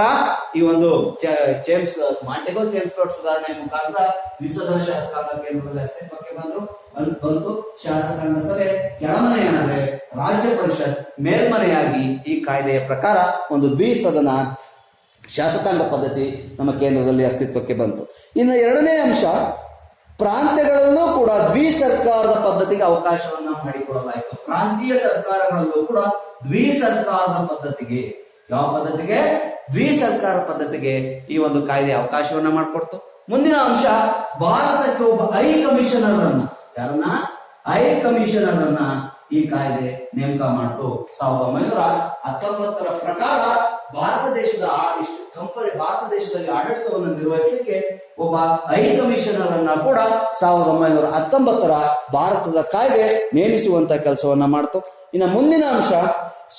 ಈ ಒಂದು ಚೇಮ್ಸ್, ಮಾಂಟೆಗೋ ಚೇಮ್ಸ್ ರೋಡ್ ಸುಧಾರಣೆ ಮುಖಾಂತರ ವಿಸದನ ಶಾಸಕಾಂಗ ಕೇಂದ್ರದಲ್ಲಿ ಅಸ್ತಿತ್ವಕ್ಕೆ ಬಂದ್ರು. ಬಂದ್- ಬಂತು ಶಾಸಕಾಂಗ ಸಭೆ ಕೆಳಮನೆಯಾದ್ರೆ ರಾಜ್ಯ ಪರಿಷತ್ ಮೇಲ್ಮನೆಯಾಗಿ ಈ ಕಾಯ್ದೆಯ ಪ್ರಕಾರ ಒಂದು ದ್ವಿಸದನ ಶಾಸಕಾಂಗ ಪದ್ಧತಿ ನಮ್ಮ ಕೇಂದ್ರದಲ್ಲಿ ಅಸ್ತಿತ್ವಕ್ಕೆ ಬಂತು. ಇನ್ನು ಎರಡನೇ ಅಂಶ ಪ್ರಾಂತ್ಯಗಳಲ್ಲೂ ಕೂಡ ದ್ವಿ ಸರ್ಕಾರದ ಪದ್ಧತಿಗೆ ಅವಕಾಶವನ್ನ ಮಾಡಿಕೊಡಲಾಯಿತು. ಪ್ರಾಂತೀಯ ಸರ್ಕಾರಗಳಲ್ಲೂ ಕೂಡ ದ್ವಿ ಸರ್ಕಾರದ ಪದ್ಧತಿಗೆ, ಯಾವ ಪದ್ಧತಿಗೆ? ದ್ವಿ ಸರ್ಕಾರ ಪದ್ಧತಿಗೆ ಈ ಒಂದು ಕಾಯ್ದೆ ಅವಕಾಶವನ್ನ ಮಾಡಿಕೊಡ್ತು. ಮುಂದಿನ ಅಂಶ, ಭಾರತಕ್ಕೆ ಒಬ್ಬ ಹೈ ಕಮಿಷನರ್ ಅನ್ನ ಯಾರನ್ನ? ಹೈ ಕಮಿಷನರ್ ಅನ್ನ ಈ ಕಾಯ್ದೆ ನೇಮಕ ಮಾಡಿತು. ಸಾವಿರದ ಒಂಬೈನೂರ ಹತ್ತೊಂಬತ್ತರ ಪ್ರಕಾರ ಭಾರತ ದೇಶದ ಕಂಪನಿ, ಭಾರತ ದೇಶದಲ್ಲಿ ಆಡಳಿತವನ್ನು ನಿರ್ವಹಿಸಲಿಕ್ಕೆ ಒಬ್ಬ ಹೈ ಕಮಿಷನರ್ ಅನ್ನ ಕೂಡ ಸಾವಿರದ ಒಂಬೈನೂರ ಹತ್ತೊಂಬತ್ತರ ಭಾರತದ ಕಾಯ್ದೆ ನೇಮಿಸುವಂತ ಕೆಲಸವನ್ನ ಮಾಡ್ತು. ಇನ್ನು ಮುಂದಿನ ಅಂಶ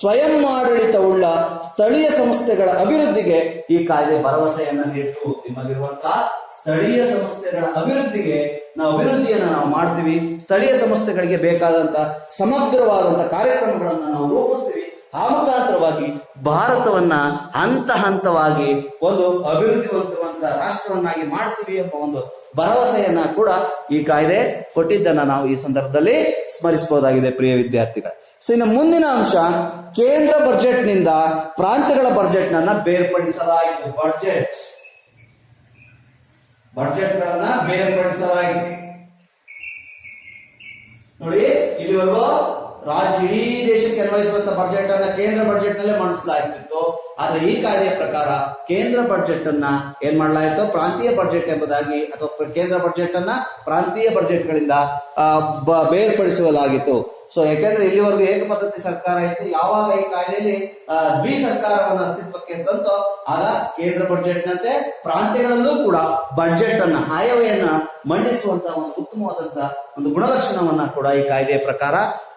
ಸ್ವಯಂ ಆಡಳಿತವುಳ್ಳ ಸ್ಥಳೀಯ ಸಂಸ್ಥೆಗಳ ಅಭಿವೃದ್ಧಿಗೆ ಈ ಕಾಯ್ದೆ ಭರವಸೆಯನ್ನ ನೀಡಿತು. ನಿಮ್ಮಲ್ಲಿರುವಂತಹ ಸ್ಥಳೀಯ ಸಂಸ್ಥೆಗಳ ಅಭಿವೃದ್ಧಿಗೆ ನಾವು ಅಭಿವೃದ್ಧಿಯನ್ನು ನಾವು ಮಾಡ್ತೀವಿ. ಸ್ಥಳೀಯ ಸಂಸ್ಥೆಗಳಿಗೆ ಬೇಕಾದಂತಹ ಸಮಗ್ರವಾದಂತಹ ಕಾರ್ಯಕ್ರಮಗಳನ್ನ ನಾವು ರೂಪಿಸ್ತೀವಿ. ಆ ಮುಖಾಂತರವಾಗಿ ಭಾರತವನ್ನ ಹಂತ ಹಂತವಾಗಿ ಒಂದು ಅಭಿವೃದ್ಧಿವಂತರುವಂತ ರಾಷ್ಟ್ರವನ್ನಾಗಿ ಮಾಡ್ತೀವಿ ಎಂಬ ಒಂದು ಭರವಸೆಯನ್ನ ಕೂಡ ಈ ಕಾಯ್ದೆ ಕೊಟ್ಟಿದ್ದನ್ನ ನಾವು ಈ ಸಂದರ್ಭದಲ್ಲಿ ಸ್ಮರಿಸಬಹುದಾಗಿದೆ, ಪ್ರಿಯ ವಿದ್ಯಾರ್ಥಿಗಳ. ಸೊ ಇನ್ನು ಮುಂದಿನ ಅಂಶ, ಕೇಂದ್ರ ಬಜೆಟ್ನಿಂದ ಪ್ರಾಂತ್ಯಗಳ ಬಜೆಟ್ ನನ್ನ ಬೇರ್ಪಡಿಸಲಾಯಿತು. ಬಜೆಟ್. ಬಜೆಟ್ ಗಳನ್ನ ಬೇರ್ಪಡಿಸಲಾಯಿತು. ನೋಡಿ, ಇಲ್ಲಿವರೆಗೂ ರಾಜ್ಯ ಇಡೀ ದೇಶಕ್ಕೆ ಅನ್ವಯಿಸುವಂತ ಬಜೆಟ್ ಅನ್ನ ಕೇಂದ್ರ ಬಜೆಟ್ ನಲ್ಲೇ ಮಂಡಿಸಲಾಗ್ತಿತ್ತು. ಆದ್ರೆ ಈ ಕಾರ್ಯ ಪ್ರಕಾರ ಕೇಂದ್ರ ಬಜೆಟ್ ಅನ್ನ ಏನ್ ಮಾಡಲಾಯಿತು? ಪ್ರಾಂತೀಯ ಬಜೆಟ್ ಎಂಬುದಾಗಿ ಅಥವಾ ಕೇಂದ್ರ ಬಜೆಟ್ ಅನ್ನ ಪ್ರಾಂತೀಯ ಬಜೆಟ್ ಗಳಿಂದ ಬೇರ್ಪಡಿಸಲಾಗಿತ್ತು ಸೊ ಯಾಕೆಂದ್ರೆ ಇಲ್ಲಿವರೆಗೂ ಏಕ ಪದ್ಧತಿ ಸರ್ಕಾರ ಇತ್ತು, ಯಾವಾಗ ಈ ಕಾಯ್ದೆಯಲ್ಲಿ ದ್ವಿ ಸರ್ಕಾರವನ್ನು ಅಸ್ತಿತ್ವಕ್ಕೆ ತಂತೋ, ಆಗ ಕೇಂದ್ರ ಬಜೆಟ್ ನಂತೆ ಪ್ರಾಂತ್ಯಗಳಲ್ಲೂ ಕೂಡ ಬಜೆಟ್ ಅನ್ನ ಆಯವ್ಯನ್ನ ಮಂಡಿಸುವಂತಹ ಒಂದು ಉತ್ತಮವಾದಂತಹ ಒಂದು ಗುಣಲಕ್ಷಣವನ್ನ ಕೂಡ ಈ ಕಾಯ್ದೆಯ ಪ್ರಕಾರ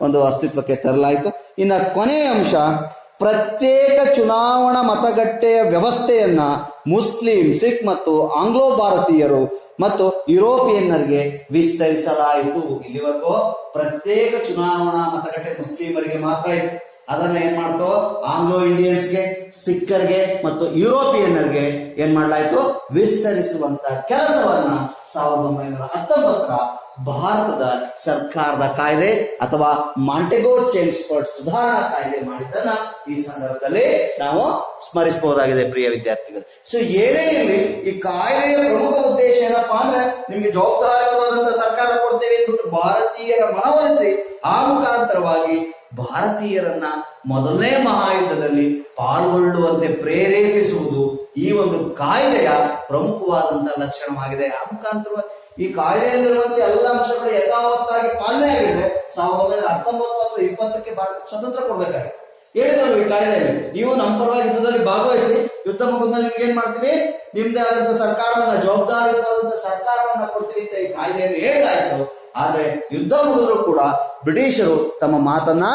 ಒಂದು ಅಸ್ತಿತ್ವಕ್ಕೆ ತರಲಾಯಿತು. ಇನ್ನ ಕೊನೆಯ ಅಂಶ, ಪ್ರತ್ಯೇಕ ಚುನಾವಣಾ ಮತಗಟ್ಟೆಯ ವ್ಯವಸ್ಥೆಯನ್ನ ಮುಸ್ಲಿಂ, ಸಿಖ್ ಮತ್ತು ಆಂಗ್ಲೋ ಭಾರತೀಯರು ಮತ್ತು ಯುರೋಪಿಯನ್ನರಿಗೆ ವಿಸ್ತರಿಸಲಾಯಿತು. ಇಲ್ಲಿವರೆಗೂ ಪ್ರತ್ಯೇಕ ಚುನಾವಣಾ ಮತಗಟ್ಟೆ ಮುಸ್ಲಿಮರಿಗೆ ಮಾತ್ರ ಇತ್ತು. ಅದನ್ನ ಏನ್ ಮಾಡ್ತೋ? ಆಂಗ್ಲೋ ಇಂಡಿಯನ್ಸ್ಗೆ, ಸಿಖ್ಖರ್ಗೆ ಮತ್ತು ಯುರೋಪಿಯನ್ನರಿಗೆ ಏನ್ ಮಾಡಲಾಯಿತು? ವಿಸ್ತರಿಸುವಂತ ಕೆಲಸವನ್ನ ಸಾವಿರದ ಒಂಬೈನೂರ ಹತ್ತೊಂಬತ್ತರ ಭಾರತದ ಸರ್ಕಾರದ ಕಾಯ್ದೆ ಅಥವಾ ಮಾಂಟೆಗೋ ಚೇಂಜ್ಫರ್ಡ್ ಸುಧಾರಣಾ ಕಾಯ್ದೆ ಮಾಡಿದ್ದನ್ನ ಈ ಸಂದರ್ಭದಲ್ಲಿ ನಾವು ಸ್ಮರಿಸಬಹುದಾಗಿದೆ, ಪ್ರಿಯ ವಿದ್ಯಾರ್ಥಿಗಳು. ಸೊ ಏನೇ ಇರಲಿ, ಈ ಕಾಯ್ದೆಯ ಪ್ರಮುಖ ಉದ್ದೇಶ ಏನಪ್ಪಾ ಅಂದ್ರೆ ನಿಮ್ಗೆ ಜವಾಬ್ದಾರಿಯುತವಾದಂತ ಸರ್ಕಾರ ಕೊಡ್ತೇವೆ ಅಂದ್ಬಿಟ್ಟು ಭಾರತೀಯರ ಮನವೊಲಿಸಿ, ಆ ಮುಖಾಂತರವಾಗಿ ಭಾರತೀಯರನ್ನ ಮೊದಲನೇ ಮಹಾಯುದ್ಧದಲ್ಲಿ ಪಾಲ್ಗೊಳ್ಳುವಂತೆ ಪ್ರೇರೇಪಿಸುವುದು ಈ ಒಂದು ಕಾಯ್ದೆಯ ಪ್ರಮುಖವಾದಂತಹ ಲಕ್ಷಣವಾಗಿದೆ. ಆ ಮುಖಾಂತರವಾಗಿ ಈ ಕಾಯ್ದೆಯಲ್ಲಿರುವಂತೆ ಎಲ್ಲ ಅಂಶಗಳು ಯಥಾವತ್ತಾಗಿ ಪಾಲನೆ ಆಗಿದೆ. ಸಾವಿರದ ಒಂಬೈನೂರ ಹತ್ತೊಂಬತ್ತು ಅಥವಾ ಇಪ್ಪತ್ತಕ್ಕೆ ಭಾರತಕ್ಕೆ ಸ್ವತಂತ್ರ ಕೊಡ್ಬೇಕಾಗಿದೆ. ಹೇಳಿದ್ರು ಈ ಕಾಯ್ದೆಯಲ್ಲಿ ನೀವು ನಮ್ಮ ಪರವಾಗಿ ಯುದ್ಧದಲ್ಲಿ ಭಾಗವಹಿಸಿ, ಯುದ್ಧ ಮುಗಿದ್ಮೇಲೆ ನಿಮ್ಗೆ ಏನ್ ಮಾಡ್ತೀವಿ? ನಿಮ್ದೇ ಆದಂತಹ ಸರ್ಕಾರವನ್ನ, ಜವಾಬ್ದಾರಿಯುತವಾದಂತ ಸರ್ಕಾರವನ್ನ ಕೊಡ್ತೀವಿ ಅಂತ ಈ ಕಾಯ್ದೆಯಲ್ಲಿ ಹೇಳಾಯ್ತು ಆದ್ರೆ ಯುದ್ಧ ಮುಗಿದ್ರು ಕೂಡ ಬ್ರಿಟಿಷರು ತಮ್ಮ ಮಾತನ್ನ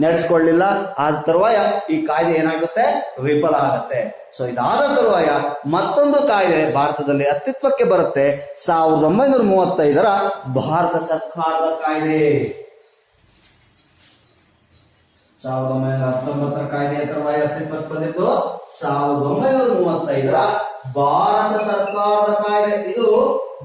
ನಡೆಸ್ಕೊಳ್ಳಿಲ್ಲ ಆದ ತರುವಾಯ ಈ ಕಾಯ್ದೆ ಏನಾಗುತ್ತೆ? ವಿಫಲ ಆಗುತ್ತೆ. ಸೊ ಇದಾದ ತರುವಾಯ ಮತ್ತೊಂದು ಕಾಯ್ದೆ ಭಾರತದಲ್ಲಿ ಅಸ್ತಿತ್ವಕ್ಕೆ ಬರುತ್ತೆ. ಸಾವಿರದ ಒಂಬೈನೂರ ಮೂವತ್ತೈದರ ಭಾರತ ಸರ್ಕಾರದ ಕಾಯ್ದೆ. ಸಾವಿರದ ಒಂಬೈನೂರ ಹತ್ತೊಂಬತ್ತರ ಕಾಯ್ದೆಯ ತರುವಾಯ ಅಸ್ತಿತ್ವಕ್ಕೆ ಬಂದಿದ್ದು ಸಾವಿರದ ಒಂಬೈನೂರ ಮೂವತ್ತೈದರ ಭಾರತ ಸರ್ಕಾರದ ಕಾಯ್ದೆ. ಇದು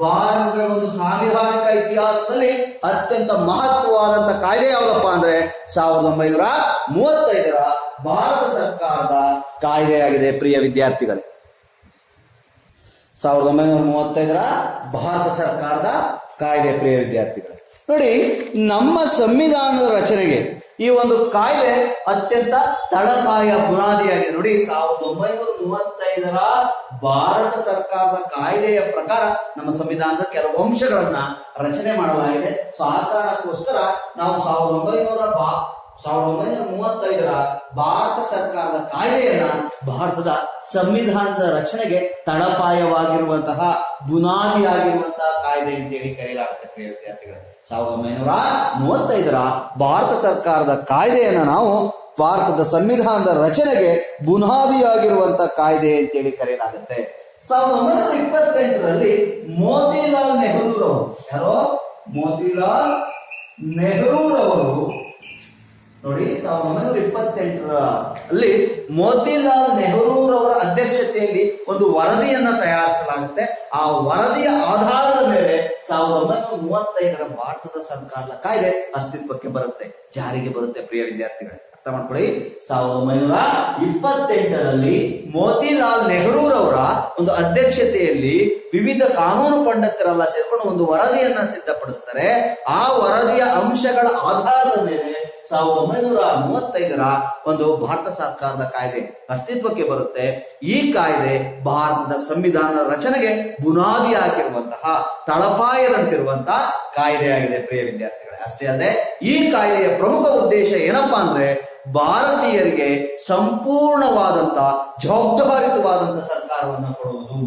ಭಾರತದ ಒಂದು ಸಾಂವಿಧಾನಿಕ ಇತಿಹಾಸದಲ್ಲಿ ಅತ್ಯಂತ ಮಹತ್ವವಾದಂತ ಕಾಯ್ದೆ ಯಾವ್ದಪ್ಪ ಅಂದ್ರೆ ಸಾವಿರದ ಒಂಬೈನೂರ ಮೂವತ್ತೈದರ ಭಾರತ ಸರ್ಕಾರದ ಕಾಯ್ದೆಯಾಗಿದೆ, ಪ್ರಿಯ ವಿದ್ಯಾರ್ಥಿಗಳೇ. ಸಾವಿರದ ಒಂಬೈನೂರ ಮೂವತ್ತೈದರ ಭಾರತ ಸರ್ಕಾರದ ಕಾಯ್ದೆ, ಪ್ರಿಯ ವಿದ್ಯಾರ್ಥಿಗಳೇ. ನೋಡಿ, ನಮ್ಮ ಸಂವಿಧಾನದ ರಚನೆಗೆ ಈ ಒಂದು ಕಾಯ್ದೆ ಅತ್ಯಂತ ತಳಪಾಯ ಬುನಾದಿಯಾಗಿದೆ. ನೋಡಿ, ಸಾವಿರದ ಒಂಬೈನೂರ ಮೂವತ್ತೈದರ ಭಾರತ ಸರ್ಕಾರದ ಕಾಯ್ದೆಯ ಪ್ರಕಾರ ನಮ್ಮ ಸಂವಿಧಾನದ ಕೆಲವು ಅಂಶಗಳನ್ನ ರಚನೆ ಮಾಡಲಾಗಿದೆ. ಸೊ, ಆ ಕಾರಣಕ್ಕೋಸ್ಕರ ನಾವು ಸಾವಿರದ ಒಂಬೈನೂರ ಬಾ, ಸಾವಿರದ ಒಂಬೈನೂರ ಮೂವತ್ತೈದರ ಭಾರತ ಸರ್ಕಾರದ ಕಾಯ್ದೆಯನ್ನ ಭಾರತದ ಸಂವಿಧಾನದ ರಚನೆಗೆ ತಳಪಾಯವಾಗಿರುವಂತಹ ಬುನಾದಿಯಾಗಿರುವಂತಹ ಕಾಯ್ದೆ ಅಂತೇಳಿ ಕರೆಯಲಾಗುತ್ತೆ ವಿದ್ಯಾರ್ಥಿಗಳೇ. ಸಾವಿರದ ಒಂಬೈನೂರ ಮೂವತ್ತೈದರ ಭಾರತ ಸರ್ಕಾರದ ಕಾಯ್ದೆಯನ್ನು ನಾವು ಭಾರತದ ಸಂವಿಧಾನದ ರಚನೆಗೆ ಬುನಾದಿಯಾಗಿರುವಂತಹ ಕಾಯ್ದೆ ಅಂತೇಳಿ ಕರೆಯಲಾಗುತ್ತೆ. ಸಾವಿರದ ಒಂಬೈನೂರ ಇಪ್ಪತ್ತೆಂಟರಲ್ಲಿ ಮೋತಿಲಾಲ್ ನೆಹರೂರವರು, ಯಾರೋ? ಮೋತಿಲಾಲ್ ನೆಹರೂರವರು ನೋಡಿ ಸಾವಿರದ ಒಂಬೈನೂರ ಇಪ್ಪತ್ತೆಂಟರ ಅಲ್ಲಿ ಮೋತಿಲಾಲ್ ನೆಹರೂರವರ ಅಧ್ಯಕ್ಷತೆಯಲ್ಲಿ ಒಂದು ವರದಿಯನ್ನ ತಯಾರಿಸಲಾಗುತ್ತೆ. ಆ ವರದಿಯ ಆಧಾರದ ಮೇಲೆ ಸಾವಿರದ ಒಂಬೈನೂರ ಮೂವತ್ತೈದರ ಭಾರತದ ಸರ್ಕಾರದ ಕಾಯ್ದೆ ಅಸ್ತಿತ್ವಕ್ಕೆ ಬರುತ್ತೆ, ಜಾರಿಗೆ ಬರುತ್ತೆ, ಪ್ರಿಯ ವಿದ್ಯಾರ್ಥಿಗಳೇ. ಅರ್ಥ ಮಾಡ್ಕೊಳ್ಳಿ. ಸಾವಿರದ ಒಂಬೈನೂರ ಇಪ್ಪತ್ತೆಂಟರಲ್ಲಿ ಮೋತಿಲಾಲ್ ನೆಹರೂರವರ ಒಂದು ಅಧ್ಯಕ್ಷತೆಯಲ್ಲಿ ವಿವಿಧ ಕಾನೂನು ಪಂಡಿತರೆಲ್ಲ ಸೇರ್ಕೊಂಡು ಒಂದು ವರದಿಯನ್ನ ಸಿದ್ಧಪಡಿಸ್ತಾರೆ. ಆ ವರದಿಯ ಅಂಶಗಳ ಆಧಾರದ ಮೇಲೆ ಸಾವಿರದ ಒಂಬೈನೂರ ಮೂವತ್ತೈದರ ಒಂದು ಭಾರತ ಸರ್ಕಾರದ ಕಾಯ್ದೆ ಅಸ್ತಿತ್ವಕ್ಕೆ ಬರುತ್ತೆ. ಈ ಕಾಯ್ದೆ ಭಾರತದ ಸಂವಿಧಾನ ರಚನೆಗೆ ಬುನಾದಿ ಹಾಕಿರುವಂತಹ ತಳಪಾಯದಂತಿರುವಂತಹ ಕಾಯ್ದೆಯಾಗಿದೆ ಪ್ರಿಯ ವಿದ್ಯಾರ್ಥಿಗಳೇ. ಅಷ್ಟೇ ಅಲ್ಲದೆ ಈ ಕಾಯ್ದೆಯ ಪ್ರಮುಖ ಉದ್ದೇಶ ಏನಪ್ಪಾ ಅಂದ್ರೆ ಭಾರತೀಯರಿಗೆ ಸಂಪೂರ್ಣವಾದಂತ ಜವಾಬ್ದಾರಿತವಾದಂತ ಸರ್ಕಾರವನ್ನು ಕೊಡುವುದು.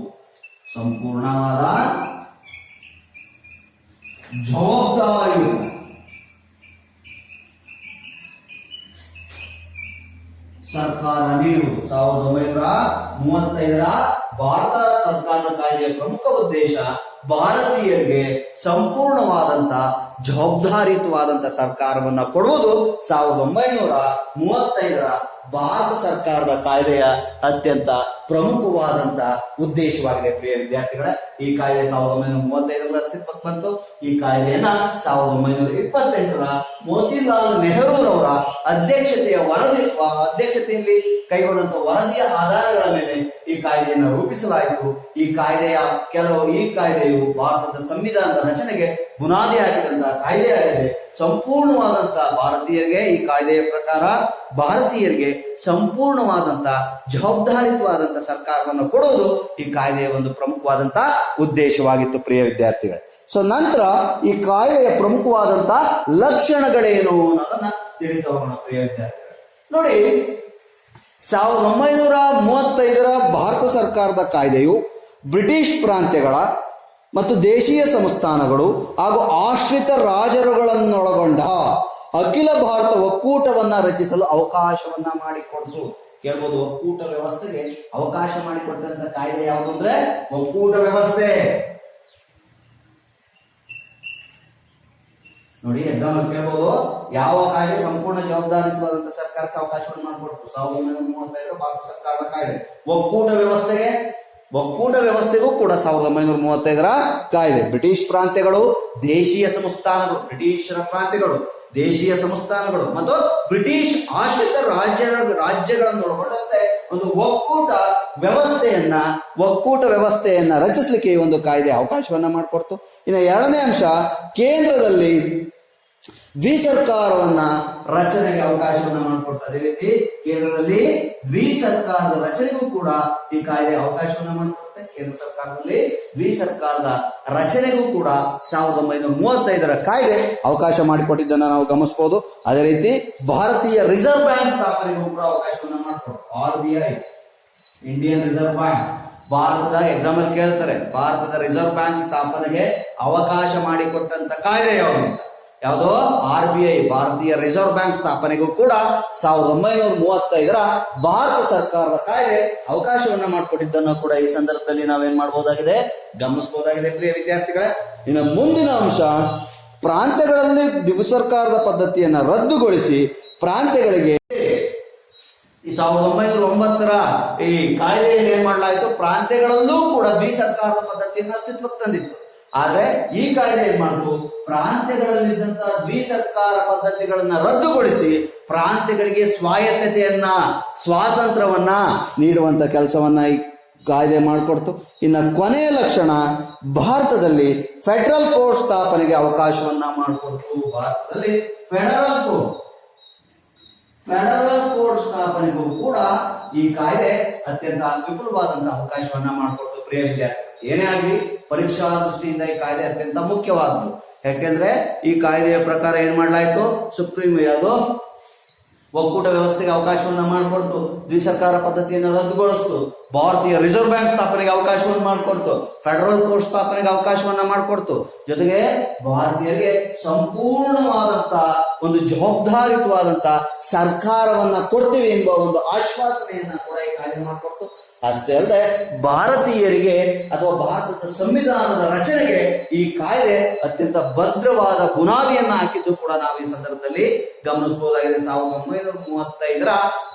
ಸಂಪೂರ್ಣವಾದ ಜವಾಬ್ದಾರಿ ಸರ್ಕಾರ ನೀಡುವುದು ಸಾವಿರದ ಒಂಬೈನೂರ ಮೂವತ್ತೈದರ ಭಾರತ ಸರ್ಕಾರದ ಕಾಯ್ದೆಯ ಪ್ರಮುಖ ಉದ್ದೇಶ ಭಾರತೀಯರಿಗೆ ಸಂಪೂರ್ಣವಾದಂತ ಜವಾಬ್ದಾರಿಯುತವಾದಂತ ಸರ್ಕಾರವನ್ನ ಕೊಡುವುದು ಸಾವಿರದ ಒಂಬೈನೂರ ಮೂವತ್ತೈದರ ಭಾರತ ಸರ್ಕಾರದ ಕಾಯ್ದೆಯ ಅತ್ಯಂತ ಪ್ರಮುಖವಾದಂತ ಉದ್ದೇಶವಾಗಿದೆ ಪ್ರಿಯ ವಿದ್ಯಾರ್ಥಿಗಳ. ಈ ಕಾಯ್ದೆ ಸಾವಿರದ ಒಂಬೈನೂರ ಮೂವತ್ತೈದರಲ್ಲಿ ಅಸ್ತಿತ್ವಕ್ಕೆ ಬಂತು. ಈ ಕಾಯ್ದೆಯನ್ನ ಸಾವಿರದ ಒಂಬೈನೂರ ಇಪ್ಪತ್ತೆಂಟರ ಮೋತಿಲಾಲ್ ನೆಹರೂರವರ ಅಧ್ಯಕ್ಷತೆಯ ವರದಿ ಅಧ್ಯಕ್ಷತೆಯಲ್ಲಿ ಕೈಗೊಂಡಂತ ವರದಿಯ ಆಧಾರಗಳ ಮೇಲೆ ಈ ಕಾಯ್ದೆಯನ್ನು ರೂಪಿಸಲಾಯಿತು. ಈ ಕಾಯ್ದೆಯ ಕೆಲವು, ಈ ಕಾಯ್ದೆಯು ಭಾರತದ ಸಂವಿಧಾನದ ರಚನೆಗೆ ಬುನಾದಿ ಆಗಿದಂತಹ ಕಾಯ್ದೆಯಾಗಿದೆ ಸಂಪೂರ್ಣವಾದಂತಹ ಭಾರತೀಯರಿಗೆ ಈ ಕಾಯ್ದೆಯ ಪ್ರಕಾರ ಭಾರತೀಯರಿಗೆ ಸಂಪೂರ್ಣವಾದಂತ ಸರ್ಕಾರವನ್ನು ಕೊಡುವುದು ಈ ಕಾಯ್ದೆಯ ಒಂದು ಪ್ರಮುಖವಾದಂತಹ ಉದ್ದೇಶವಾಗಿತ್ತು, ಪ್ರಿಯ ವಿದ್ಯಾರ್ಥಿಗಳೇ. ಸೊ ನಂತರ ಈ ಕಾಯ್ದೆಯ ಪ್ರಮುಖವಾದಂತ ಲಕ್ಷಣಗಳೇನು ಅನ್ನೋದನ್ನ ತಿಳಿತಾ ಪ್ರಿಯ ವಿದ್ಯಾರ್ಥಿಗಳೇ. ನೋಡಿ, ಸಾವಿರದ ಒಂಬೈನೂರ ಮೂವತ್ತೈದರ ಭಾರತ ಸರ್ಕಾರದ ಕಾಯ್ದೆಯು ಬ್ರಿಟಿಷ್ ಪ್ರಾಂತ್ಯಗಳ ಮತ್ತು ದೇಶೀಯ ಸಂಸ್ಥಾನಗಳು ಹಾಗೂ ಆಶ್ರಿತ ರಾಜರುಗಳನ್ನೊಳಗೊಂಡ ಅಖಿಲ ಭಾರತ ಒಕ್ಕೂಟವನ್ನ ರಚಿಸಲು ಅವಕಾಶವನ್ನ ಮಾಡಿಕೊಡ್ತು. ಕೇಳ್ಬೋದು ಒಕ್ಕೂಟ ವ್ಯವಸ್ಥೆಗೆ ಅವಕಾಶ ಮಾಡಿಕೊಟ್ಟಂತ ಕಾಯ್ದೆ ಯಾವುದು ಅಂದ್ರೆ ಒಕ್ಕೂಟ ವ್ಯವಸ್ಥೆ. ನೋಡಿ ಎಕ್ಸಾಮ್ ಅಲ್ಲಿ ಕೇಳ್ಬೋದು ಯಾವ ಕಾಯ್ದೆ ಸಂಪೂರ್ಣ ಜವಾಬ್ದಾರಿತ್ವಾದಂತ ಸರ್ಕಾರಕ್ಕೆ ಅವಕಾಶವನ್ನು ಮಾಡಿಕೊಡ್ತು. ಸಾವಿರದ ಒಂಬೈನೂರ ಮೂವತ್ತೈದು ಭಾರತ ಸರ್ಕಾರದ ಕಾಯ್ದೆ. ಒಕ್ಕೂಟ ವ್ಯವಸ್ಥೆಗೆ, ಒಕ್ಕೂಟ ವ್ಯವಸ್ಥೆಗೂ ಕೂಡ ಸಾವಿರದ ಒಂಬೈನೂರ ಮೂವತ್ತೈದರ ಕಾಯ್ದೆ. ಬ್ರಿಟಿಷ್ ಪ್ರಾಂತ್ಯಗಳು, ದೇಶೀಯ ಸಂಸ್ಥಾನಗಳು, ಬ್ರಿಟಿಷರ ಪ್ರಾಂತ್ಯಗಳು ದೇಶೀಯ ಸಂಸ್ಥಾನಗಳು ಮತ್ತು ಬ್ರಿಟಿಷ್ ಆಶ್ರಿತ ರಾಜ್ಯ ರಾಜ್ಯಗಳನ್ನು ಒಳಗೊಂಡಂತೆ ಒಂದು ಒಕ್ಕೂಟ ವ್ಯವಸ್ಥೆಯನ್ನ ಒಕ್ಕೂಟ ವ್ಯವಸ್ಥೆಯನ್ನ ರಚಿಸಲಿಕ್ಕೆ ಈ ಒಂದು ಕಾಯ್ದೆ ಅವಕಾಶವನ್ನ ಮಾಡಿಕೊಡ್ತು. ಇನ್ನು ಎರಡನೇ ಅಂಶ, ಕೇಂದ್ರದಲ್ಲಿ ದ್ವಿ ಸರ್ಕಾರವನ್ನ ರಚನೆಗೆ ಅವಕಾಶವನ್ನ ಮಾಡಿಕೊಡ್ತು. ಅದೇ ರೀತಿ ಕೇಂದ್ರದಲ್ಲಿ ದ್ವಿ ಸರ್ಕಾರದ ರಚನೆಗೂ ಕೂಡ ಈ ಕಾಯ್ದೆ ಅವಕಾಶವನ್ನ ಮಾಡಿಕೊಡುತ್ತೆ ಕೇಂದ್ರ ಸರ್ಕಾರದಲ್ಲಿ ವಿ ಸರ್ಕಾರದ ರಚನೆಗೂ ಕೂಡ ಸಾವಿರದ ಒಂಬೈನೂರ ಮೂವತ್ತೈದರ ಕಾಯ್ದೆ ಅವಕಾಶ ಮಾಡಿಕೊಟ್ಟಿದ್ದನ್ನ ನಾವು ಗಮನಿಸಬಹುದು ಅದೇ ರೀತಿ ಭಾರತೀಯ ರಿಸರ್ವ್ ಬ್ಯಾಂಕ್ ಸ್ಥಾಪನೆಗೂ ಕೂಡ ಅವಕಾಶವನ್ನು ಮಾಡಿಕೊಡ್ತು. R B I, Indian reserve bank. ಭಾರತದ ಎಕ್ಸಾಮ್ ಕೇಳ್ತಾರೆ, ಭಾರತದ ರಿಸರ್ವ್ ಬ್ಯಾಂಕ್ ಸ್ಥಾಪನೆಗೆ ಅವಕಾಶ ಮಾಡಿಕೊಟ್ಟಂತ ಕಾಯ್ದೆ ಯಾವುದು? ಯಾವುದೋ ಆರ್ ಬಿ ಐ ಭಾರತೀಯ ರಿಸರ್ವ್ ಬ್ಯಾಂಕ್ ಸ್ಥಾಪನೆಗೂ ಕೂಡ ಸಾವಿರದ ಒಂಬೈನೂರ ಮೂವತ್ತೈದರ ಭಾರತ ಸರ್ಕಾರದ ಕಾಯ್ದೆ ಅವಕಾಶವನ್ನ ಮಾಡಿಕೊಟ್ಟಿದ್ದನ್ನು ಕೂಡ ಈ ಸಂದರ್ಭದಲ್ಲಿ ನಾವೇನ್ ಮಾಡಬಹುದಾಗಿದೆ ಗಮನಿಸಬಹುದಾಗಿದೆ ಪ್ರಿಯ ವಿದ್ಯಾರ್ಥಿಗಳೇ. ಇನ್ನು ಮುಂದಿನ ಅಂಶ, ಪ್ರಾಂತ್ಯಗಳಲ್ಲಿ ದ್ವಿಸರ್ಕಾರದ ಸರ್ಕಾರದ ಪದ್ಧತಿಯನ್ನ ರದ್ದುಗೊಳಿಸಿ ಪ್ರಾಂತ್ಯಗಳಿಗೆ ಈ ಸಾವಿರದ ಒಂಬೈನೂರ ಒಂಬತ್ತರ ಈ ಕಾಯ್ದೆಯಲ್ಲಿ ಏನ್ ಮಾಡಲಾಯಿತು? ಪ್ರಾಂತ್ಯಗಳಲ್ಲೂ ಕೂಡ ದ್ವಿ ಸರ್ಕಾರದ ಪದ್ಧತಿಯನ್ನು ಅಸ್ತಿತ್ವಕ್ಕೆ ತಂದಿತ್ತು. ಆದ್ರೆ ಈ ಕಾಯ್ದೆ ಏನ್ ಮಾಡ್ತು? ಪ್ರಾಂತ್ಯಗಳಲ್ಲಿದ್ದಂತಹ ದ್ವಿ ಸರ್ಕಾರ ಪದ್ಧತಿಗಳನ್ನ ರದ್ದುಗೊಳಿಸಿ ಪ್ರಾಂತ್ಯಗಳಿಗೆ ಸ್ವಾಯತ್ತತೆಯನ್ನ, ಸ್ವಾತಂತ್ರ್ಯವನ್ನ ನೀಡುವಂತ ಕೆಲಸವನ್ನ ಈ ಕಾಯ್ದೆ ಮಾಡಿಕೊಡ್ತು. ಇನ್ನ ಕೊನೆಯ ಲಕ್ಷಣ, ಭಾರತದಲ್ಲಿ ಫೆಡರಲ್ ಕೋರ್ಟ್ ಸ್ಥಾಪನೆಗೆ ಅವಕಾಶವನ್ನ ಮಾಡಿಕೊಡ್ತು ಭಾರತದಲ್ಲಿ. ಫೆಡರಲ್ ಕೋರ್ಟ್ ಫೆಡರಲ್ ಕೋರ್ಟ್ ಸ್ಥಾಪನೆಗೂ ಕೂಡ ಈ ಕಾಯ್ದೆ ಅತ್ಯಂತ ವಿಪುಲವಾದಂತಹ ಅವಕಾಶವನ್ನ ಮಾಡಿಕೊಡ್ತು. ಪ್ರಿಯ ವಿದ್ಯಾರ್ಥಿ ಏನೇ ಆಗಲಿ, ಪರೀಕ್ಷಾ ದೃಷ್ಟಿಯಿಂದ ಈ ಕಾಯ್ದೆ ಅತ್ಯಂತ ಮುಖ್ಯವಾದದ್ದು. ಯಾಕೆಂದ್ರೆ, ಈ ಕಾಯ್ದೆಯ ಪ್ರಕಾರ ಏನ್ ಮಾಡಲಾಯಿತು? ಸುಪ್ರೀಂ ಅದು ಒಕ್ಕೂಟ ವ್ಯವಸ್ಥೆಗೆ ಅವಕಾಶವನ್ನ ಮಾಡಿಕೊಡ್ತು. ದ್ವಿಸರ್ಕಾರ ಪದ್ಧತಿಯನ್ನು ರದ್ದುಗೊಳಿಸ್ತು. ಭಾರತೀಯ ರಿಸರ್ವ್ ಬ್ಯಾಂಕ್ ಸ್ಥಾಪನೆಗೆ ಅವಕಾಶವನ್ನು ಮಾಡಿಕೊಡ್ತು. ಫೆಡರಲ್ ಕೋರ್ಟ್ ಸ್ಥಾಪನೆಗೆ ಅವಕಾಶವನ್ನ ಮಾಡಿಕೊಡ್ತು. ಜೊತೆಗೆ, ಭಾರತೀಯರಿಗೆ ಸಂಪೂರ್ಣವಾದಂತ ಒಂದು ಜವಾಬ್ದಾರಿತವಾದಂತ ಸರ್ಕಾರವನ್ನ ಕೊಡ್ತೀವಿ ಎಂಬ ಒಂದು ಆಶ್ವಾಸನೆಯನ್ನ ಕೂಡ ಈ ಕಾಯ್ದೆ ಮಾಡಿಕೊಡ್ತು. ಅಷ್ಟೇ ಅಲ್ಲದೆ ಭಾರತೀಯರಿಗೆ ಅಥವಾ ಭಾರತದ ಸಂವಿಧಾನದ ರಚನೆಗೆ ಈ ಕಾಯ್ದೆ ಅತ್ಯಂತ ಭದ್ರವಾದ ಬುನಾದಿಯನ್ನ ಹಾಕಿದ್ದು ಕೂಡ ನಾವು ಈ ಸಂದರ್ಭದಲ್ಲಿ ಗಮನಿಸಬಹುದಾಗಿದೆ. ಸಾವಿರದ ಒಂಬೈನೂರ ಮೂವತ್ತೈದರ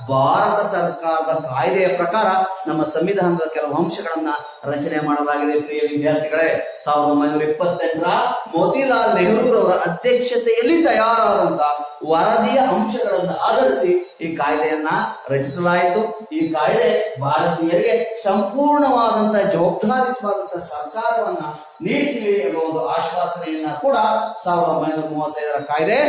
ಭಾರತ ಸರ್ಕಾರದ ಕಾಯ್ದೆಯ ಪ್ರಕಾರ ನಮ್ಮ ಸಂವಿಧಾನದ ಕೆಲವು ಅಂಶಗಳನ್ನ ರಚನೆ ಮಾಡಲಾಗಿದೆ. ಪ್ರಿಯ ವಿದ್ಯಾರ್ಥಿಗಳೇ ಸಾವಿರದ ಒಂಬೈನೂರ ಇಪ್ಪತ್ತೆಂಟರ ಮೋತಿಲಾಲ್ ನೆಹರೂರವರ ಅಧ್ಯಕ್ಷತೆಯಲ್ಲಿ ತಯಾರಾದಂತ ವರದಿಯ ಅಂಶಗಳನ್ನು ಆಧರಿಸಿ ಈ ಕಾಯ್ದೆಯನ್ನ ರಚಿಸಲಾಯಿತು. ಈ ಕಾಯ್ದೆ ಭಾರತೀಯರಿಗೆ ಸಂಪೂರ್ಣವಾದಂತಹ ಜವಾಬ್ದಾರಿತವಾದಂತ ಸರ್ಕಾರವನ್ನ ನೀಡ್ತೀವಿ ಎಂಬ ಒಂದು ಆಶ್ವಾಸನೆಯನ್ನ ಕೂಡ ಸಾವಿರದ ಒಂಬೈನೂರ ಮೂವತ್ತೈದರ ಕಾಯ್ದೆ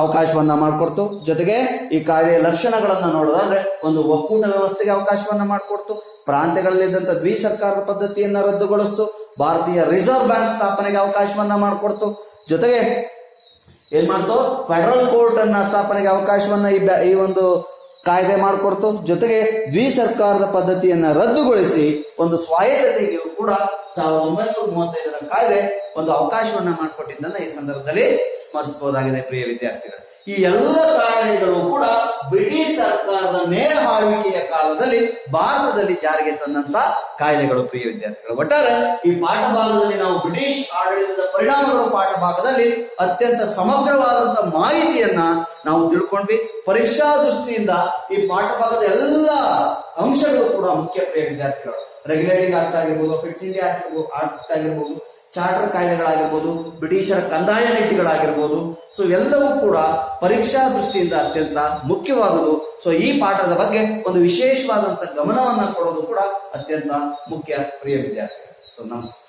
ಅವಕಾಶವನ್ನ ಮಾಡಿಕೊಡ್ತು. ಜೊತೆಗೆ ಈ ಕಾಯ್ದೆಯ ಲಕ್ಷಣಗಳನ್ನ ನೋಡೋದಾದ್ರೆ ಒಂದು ಒಕ್ಕೂಟ ವ್ಯವಸ್ಥೆಗೆ ಅವಕಾಶವನ್ನ ಮಾಡಿಕೊಡ್ತು. ಪ್ರಾಂತ್ಯಗಳಲ್ಲಿದ್ದಂತ ದ್ವಿ ಸರ್ಕಾರದ ಪದ್ಧತಿಯನ್ನ ರದ್ದುಗೊಳಿಸ್ತು. ಭಾರತೀಯ ರಿಸರ್ವ್ ಬ್ಯಾಂಕ್ ಸ್ಥಾಪನೆಗೆ ಅವಕಾಶವನ್ನ ಮಾಡಿಕೊಡ್ತು. ಜೊತೆಗೆ ಏನ್ ಮಾಡ್ತು? ಫೆಡರಲ್ ಕೋರ್ಟ್ ಅನ್ನ ಸ್ಥಾಪನೆಗೆ ಅವಕಾಶವನ್ನ ಈ ಈ ಒಂದು ಕಾಯ್ದೆ ಮಾಡಿಕೊಡ್ತು. ಜೊತೆಗೆ ದ್ವಿ ಸರ್ಕಾರದ ಪದ್ಧತಿಯನ್ನ ರದ್ದುಗೊಳಿಸಿ ಒಂದು ಸ್ವಾಯತ್ತತೆಗೂ ಕೂಡ ಸಾವಿರದ ಒಂಬೈನೂರ ಮೂವತ್ತೈದರ ಕಾಯ್ದೆ ಒಂದು ಅವಕಾಶವನ್ನ ಮಾಡಿಕೊಟ್ಟಿದ್ದನ್ನ ಈ ಸಂದರ್ಭದಲ್ಲಿ ಸ್ಮರಿಸಬಹುದಾಗಿದೆ ಪ್ರಿಯ ವಿದ್ಯಾರ್ಥಿಗಳು. ಈ ಎಲ್ಲ ಕಾರಣಗಳು ಕೂಡ ಬ್ರಿಟಿಷ್ ಸರ್ಕಾರದ ನೇರ ಆಳ್ವಿಕೆಯ ಕಾಲದಲ್ಲಿ ಭಾರತದಲ್ಲಿ ಜಾರಿಗೆ ತಂದಂತ ಕಾಯಿಲೆಗಳು ಪ್ರಿಯ ವಿದ್ಯಾರ್ಥಿಗಳು. ಒಟ್ಟಾರೆ ಈ ಪಾಠ ಭಾಗದಲ್ಲಿ ನಾವು ಬ್ರಿಟಿಷ್ ಆಡಳಿತದ ಪರಿಣಾಮಗಳು ಪಾಠ ಭಾಗದಲ್ಲಿ ಅತ್ಯಂತ ಸಮಗ್ರವಾದಂತ ಮಾಹಿತಿಯನ್ನ ನಾವು ತಿಳ್ಕೊಂಡ್ವಿ. ಪರೀಕ್ಷಾ ದೃಷ್ಟಿಯಿಂದ ಈ ಪಾಠ ಭಾಗದ ಎಲ್ಲ ಅಂಶಗಳು ಕೂಡ ಮುಖ್ಯ ಪ್ರಿಯ ವಿದ್ಯಾರ್ಥಿಗಳು. ರೆಗ್ಯುಲೇಟಿಂಗ್ ಆಕ್ಟ್ ಆಗಿರ್ಬೋದು ಫಿಟ್ಸ್ ಇಂಡಿಯಾ ಆಕ್ಟ್ ಆಗಿರ್ಬೋದು ಚಾರ್ಟರ್ ಕಾಯ್ದೆಗಳಾಗಿರ್ಬೋದು ಬ್ರಿಟಿಷರ ಕಂದಾಯ ನೀತಿಗಳಾಗಿರ್ಬೋದು ಸೊ ಎಲ್ಲವೂ ಕೂಡ ಪರೀಕ್ಷಾ ದೃಷ್ಟಿಯಿಂದ ಅತ್ಯಂತ ಮುಖ್ಯವಾದುದು. ಸೊ ಈ ಪಾಠದ ಬಗ್ಗೆ ಒಂದು ವಿಶೇಷವಾದಂತಹ ಗಮನವನ್ನ ಕೊಡೋದು ಕೂಡ ಅತ್ಯಂತ ಮುಖ್ಯ, ಪ್ರಿಯ ವಿದ್ಯಾರ್ಥಿಗಳು. ಸೊ ನಮಸ್ತೆ.